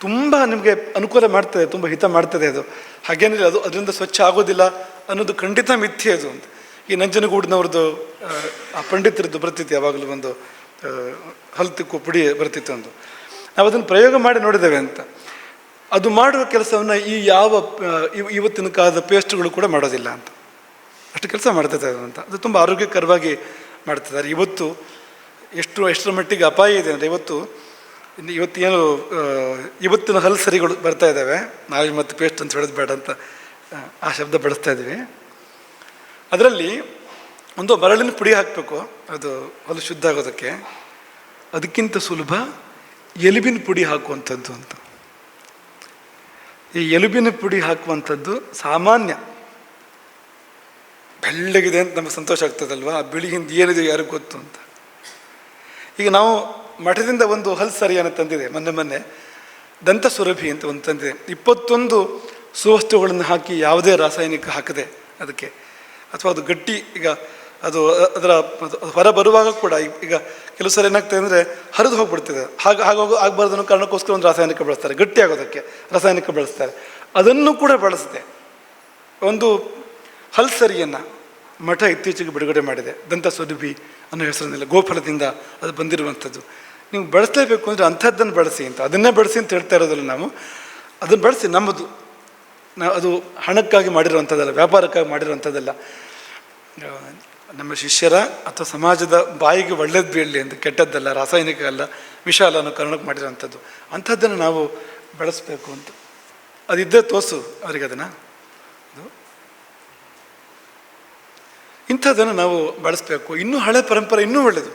ತುಂಬ ನಿಮಗೆ ಅನುಕೂಲ ಮಾಡ್ತದೆ ತುಂಬ ಹಿತ ಮಾಡ್ತದೆ ಅದು. ಹಾಗೇನಿಲ್ಲ ಅದು ಅದರಿಂದ ಸ್ವಚ್ಛ ಆಗೋದಿಲ್ಲ ಅನ್ನೋದು ಖಂಡಿತ ಮಿಥ್ಯೆ ಅದು ಅಂತ. ಈ ನಂಜನಗೂಡಿನವ್ರದ್ದು ಆ, ಪಂಡಿತರದ್ದು ಬರ್ತಿತ್ತು ಯಾವಾಗಲೂ ಒಂದು ಹಲ್ತಿಕ್ಕು ಪುಡಿ ಬರ್ತಿತ್ತು ಒಂದು. ನಾವು ಅದನ್ನು ಪ್ರಯೋಗ ಮಾಡಿ ನೋಡಿದ್ದೇವೆ ಅಂತ. ಅದು ಮಾಡುವ ಕೆಲಸವನ್ನು ಈ ಯಾವ ಇವತ್ತಿನ ಕಾಲದ ಪೇಸ್ಟ್ಗಳು ಕೂಡ ಮಾಡೋದಿಲ್ಲ ಅಂತ. ಅಷ್ಟು ಕೆಲಸ ಮಾಡ್ತದೆ ಅಂತ. ಅದು ತುಂಬ ಆರೋಗ್ಯಕರವಾಗಿ ಮಾಡ್ತಿದ್ದಾರೆ ಇವತ್ತು ಎಷ್ಟು ಎಷ್ಟರ ಮಟ್ಟಿಗೆ ಅಪಾಯ ಇದೆ ಅಂದರೆ ಇವತ್ತು ಇವತ್ತೇನು ಇವತ್ತಿನ ಹಲ್ಸರಿಗಳು ಬರ್ತಾ ಇದ್ದಾವೆ. ನಾಳೆ ಮತ್ತು ಪೇಸ್ಟ್ ಅಂತ ಹೇಳೋದು ಬೇಡ ಅಂತ ಆ, ಆ ಶಬ್ದ ಬಳಸ್ತಾ ಇದ್ದೀವಿ. ಅದರಲ್ಲಿ ಒಂದು ಮರಳಿನ ಪುಡಿ ಹಾಕಬೇಕು. ಅದು ಹೊಲ ಶುದ್ಧ ಆಗೋದಕ್ಕೆ. ಅದಕ್ಕಿಂತ ಸುಲಭ ಎಲುಬಿನ ಪುಡಿ ಹಾಕುವಂಥದ್ದು ಅಂತ. ಈ ಎಲುಬಿನ ಪುಡಿ ಹಾಕುವಂಥದ್ದು ಸಾಮಾನ್ಯ. ಬೆಳ್ಳಗಿದೆ ಅಂತ ನಮಗೆ ಸಂತೋಷ ಆಗ್ತದಲ್ವ? ಆ ಬಿಳಿ ಹಿಂದೆ ಏನಿದೆ ಯಾರಿಗೂ ಗೊತ್ತು ಅಂತ. ಈಗ ನಾವು ಮಠದಿಂದ ಒಂದು ಹಲ್ಸರಿಯನ್ನು ತಂದಿದೆ, ಮೊನ್ನೆ ಮೊನ್ನೆ. ದಂತ ಸುರಭಿ ಅಂತ ಒಂದು ತಂದಿದೆ. ಇಪ್ಪತ್ತೊಂದು ಸುವಸ್ತುಗಳನ್ನು ಹಾಕಿ ಯಾವುದೇ ರಾಸಾಯನಿಕ ಹಾಕದೆ ಅದಕ್ಕೆ. ಅಥವಾ ಅದು ಗಟ್ಟಿ, ಈಗ ಅದು ಅದರ ಅದು ಹೊರ ಬರುವಾಗ ಕೂಡ ಈಗ ಕೆಲವು ಸಲ ಏನಾಗ್ತದೆ ಅಂದರೆ ಹರಿದು ಹೋಗ್ಬಿಡ್ತದೆ. ಹಾಗೆ ಹಾಗಾಗಿ ಆಗಬಾರ್ದು ಅನ್ನೋ ಕಾರಣಕ್ಕೋಸ್ಕರ ಒಂದು ರಾಸಾಯನಿಕ ಬಳಸ್ತಾರೆ. ಗಟ್ಟಿ ಆಗೋದಕ್ಕೆ ರಾಸಾಯನಿಕ ಬಳಸ್ತಾರೆ. ಅದನ್ನು ಕೂಡ ಬಳಸಿದೆ. ಒಂದು ಹಲ್ಸರಿಯನ್ನು ಮಠ ಇತ್ತೀಚೆಗೆ ಬಿಡುಗಡೆ ಮಾಡಿದೆ. ದಂತ ಸುದುಬಿ ಅನ್ನೋ ಹೆಸರನ್ನೆಲ್ಲ ಗೋಫಲದಿಂದ ಅದು ಬಂದಿರುವಂಥದ್ದು. ನೀವು ಬಳಸಲೇಬೇಕು ಅಂದರೆ ಅಂಥದ್ದನ್ನು ಬಳಸಿ ಅಂತ. ಅದನ್ನೇ ಬಳಸಿ ಅಂತ ಹೇಳ್ತಾ ಇರೋದಲ್ಲ ನಾವು. ಅದನ್ನು ಬಳಸಿ ನಮ್ಮದು. ನಾವು ಅದು ಹಣಕ್ಕಾಗಿ ಮಾಡಿರುವಂಥದ್ದಲ್ಲ, ವ್ಯಾಪಾರಕ್ಕಾಗಿ ಮಾಡಿರುವಂಥದ್ದಲ್ಲ. ನಮ್ಮ ಶಿಷ್ಯರ ಅಥವಾ ಸಮಾಜದ ಬಾಯಿಗೆ ಒಳ್ಳೇದು ಬೀಳಲಿ ಅಂತ ಕೆಟ್ಟದ್ದಲ್ಲ, ರಾಸಾಯನಿಕ ಅಲ್ಲ ವಿಶಾಲ ಅನ್ನೋ ಕಾರಣಕ್ಕೆ ಅಂಥದ್ದನ್ನು ನಾವು ಬಳಸಬೇಕು ಅಂತ. ಅದಿದ್ದರೆ ತೋಸು ಅವರಿಗೆ ಅದನ್ನು. ಇಂಥದ್ದನ್ನು ನಾವು ಬಳಸಬೇಕು. ಇನ್ನೂ ಹಳೆ ಪರಂಪರೆ ಇನ್ನೂ ಒಳ್ಳೆಯದು.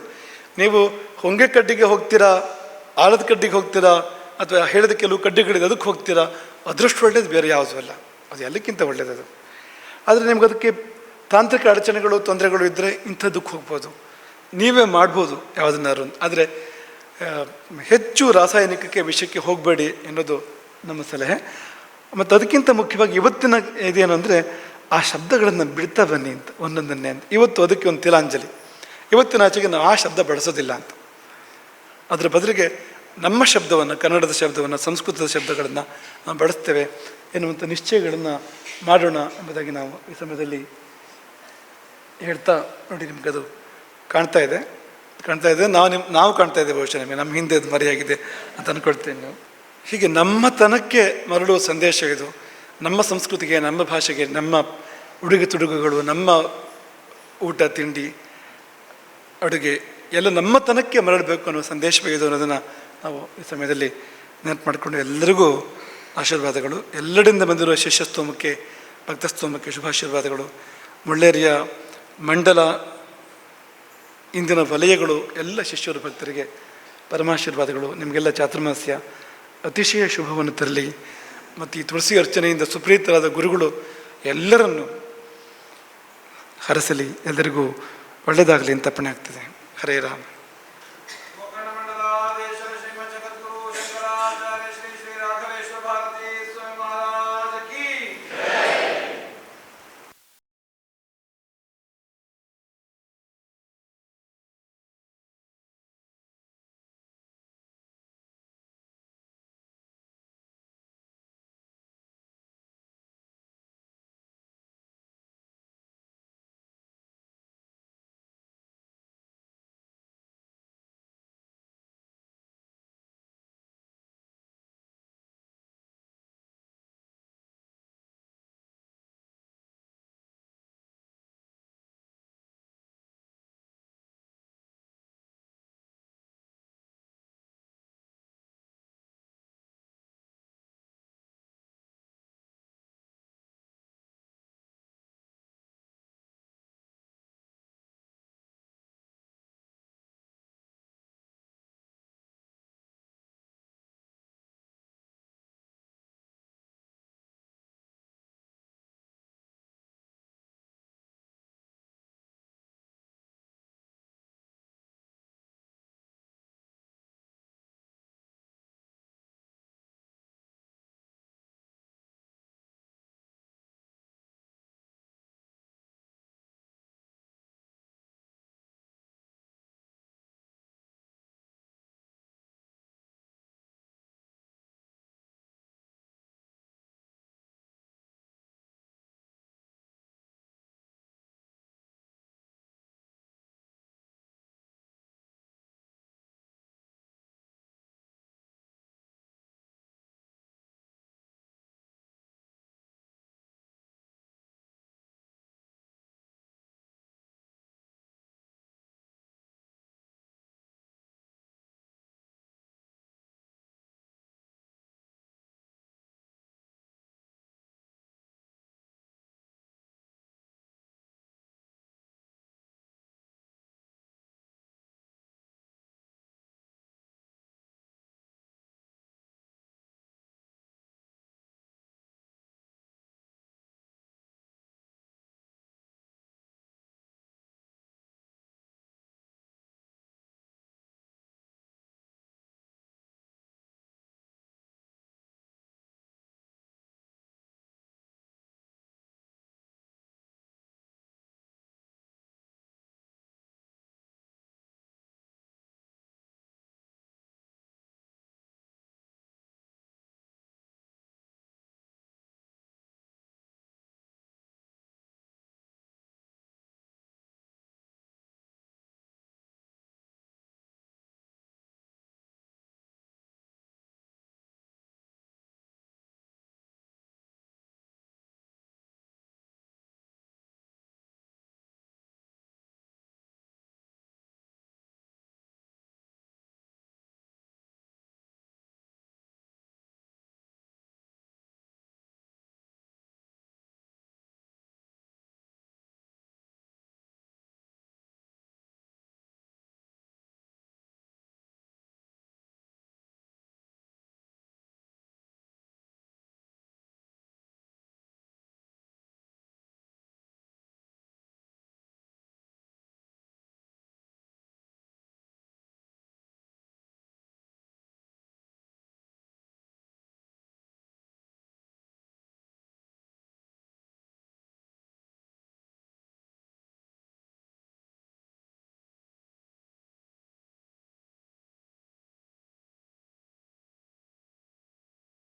ನೀವು ಹೊಂಗೆ ಕಡ್ಡಿಗೆ ಹೋಗ್ತೀರಾ, ಆಲದ ಕಡ್ಡಿಗೆ ಹೋಗ್ತೀರಾ, ಅಥವಾ ಹೇಳಿದ ಕೆಲವು ಕಡ್ಡಿಗಳಿದೆ ಅದಕ್ಕೆ ಹೋಗ್ತೀರಾ ಅದೃಷ್ಟು ಒಳ್ಳೇದು ಬೇರೆ ಯಾವುದೂ ಅಲ್ಲ. ಅದು ಎಲ್ಲಕ್ಕಿಂತ ಒಳ್ಳೆಯದದು ಆದರೆ ನಿಮ್ಗೆ ಅದಕ್ಕೆ ತಾಂತ್ರಿಕ ಅಡಚಣೆಗಳು, ತೊಂದರೆಗಳು ಇದ್ದರೆ ಇಂಥದ್ದಕ್ಕೆ ಹೋಗ್ಬೋದು. ನೀವೇ ಮಾಡ್ಬೋದು ಯಾವುದನ್ನಾರು ಆದರೆ ಹೆಚ್ಚು ರಾಸಾಯನಿಕಕ್ಕೆ ವಿಷಯಕ್ಕೆ ಹೋಗಬೇಡಿ ಎನ್ನುವುದು ನಮ್ಮ ಸಲಹೆ. ಮತ್ತು ಅದಕ್ಕಿಂತ ಮುಖ್ಯವಾಗಿ ಇವತ್ತಿನ ಇದೇನು ಅಂದರೆ ಆ ಶಬ್ದಗಳನ್ನು ಬಿಡ್ತಾ ಬನ್ನಿ ಅಂತ, ಒಂದೊಂದನ್ನೇ ಅಂತ. ಇವತ್ತು ಅದಕ್ಕೆ ಒಂದು ತಿಲಾಂಜಲಿ. ಇವತ್ತಿನ ಆಚೆಗೆ ನಾವು ಆ ಶಬ್ದ ಬಳಸೋದಿಲ್ಲ ಅಂತ. ಅದರ ಬದಲಿಗೆ ನಮ್ಮ ಶಬ್ದವನ್ನು, ಕನ್ನಡದ ಶಬ್ದವನ್ನು, ಸಂಸ್ಕೃತದ ಶಬ್ದಗಳನ್ನು ನಾವು ಬಳಸ್ತೇವೆ ಎನ್ನುವಂಥ ನಿಶ್ಚಯಗಳನ್ನು ಮಾಡೋಣ ಎಂಬುದಾಗಿ ನಾವು ಈ ಸಮಯದಲ್ಲಿ ಹೇಳ್ತಾ ನೋಡಿ ನಿಮ್ಗೆ ಅದು ಕಾಣ್ತಾ ಇದೆ. ಕಾಣ್ತಾ ಇದೆ. ನಾವು ನಿಮ್ಮ ನಾವು ಕಾಣ್ತಾ ಇದ್ದೇವೆ ಬಹುಶಃ ನಿಮಗೆ. ನಮ್ಮ ಹಿಂದೆ ಅದು ಮರೆಯಾಗಿದೆ ಅಂತ ಅಂದ್ಕೊಳ್ತೇನೆ ನೀವು ಹೀಗೆ ನಮ್ಮತನಕ್ಕೆ ಮರಳುವ ಸಂದೇಶ ಇದು. ನಮ್ಮ ಸಂಸ್ಕೃತಿಗೆ, ನಮ್ಮ ಭಾಷೆಗೆ, ನಮ್ಮ ಉಡುಗೆ ತೊಡುಗೆಗಳು, ನಮ್ಮ ಊಟ, ತಿಂಡಿ, ಅಡುಗೆ ಎಲ್ಲ ನಮ್ಮತನಕ್ಕೆ ಮರಳಬೇಕು ಅನ್ನೋ ಸಂದೇಶವಾಗಿದೆ ಅನ್ನೋದನ್ನು ನಾವು ಈ ಸಮಯದಲ್ಲಿ ನೆನಪು ಮಾಡಿಕೊಂಡು ಎಲ್ಲರಿಗೂ ಆಶೀರ್ವಾದಗಳು. ಎಲ್ಲರಿಂದ ಬಂದಿರುವ ಶಿಷ್ಯಸ್ತೋಮಕ್ಕೆ, ಭಕ್ತಸ್ತೋಮಕ್ಕೆ ಶುಭಾಶೀರ್ವಾದಗಳು. ಮುಳ್ಳೇರಿಯ ಮಂಡಲ, ಇಂದಿನ ವಲಯಗಳು, ಎಲ್ಲ ಶಿಷ್ಯರು, ಭಕ್ತರಿಗೆ ಪರಮಾಶೀರ್ವಾದಗಳು. ನಿಮಗೆಲ್ಲ ಚಾತುರ್ಮಾಸ್ಯ ಅತಿಶಯ ಶುಭವನ್ನು ತರಲಿ. ಮತ್ತು ಈ ತುಳಸಿ ಅರ್ಚನೆಯಿಂದ ಸುಪ್ರೀತರಾದ ಗುರುಗಳು ಎಲ್ಲರನ್ನು ಹರಸಲಿ ಎಲ್ಲರಿಗೂ ಒಳ್ಳೆಯದಾಗಲಿ ಅಂತ ಆಗ್ತದೆ. ಹರೇ ರಾಮ್.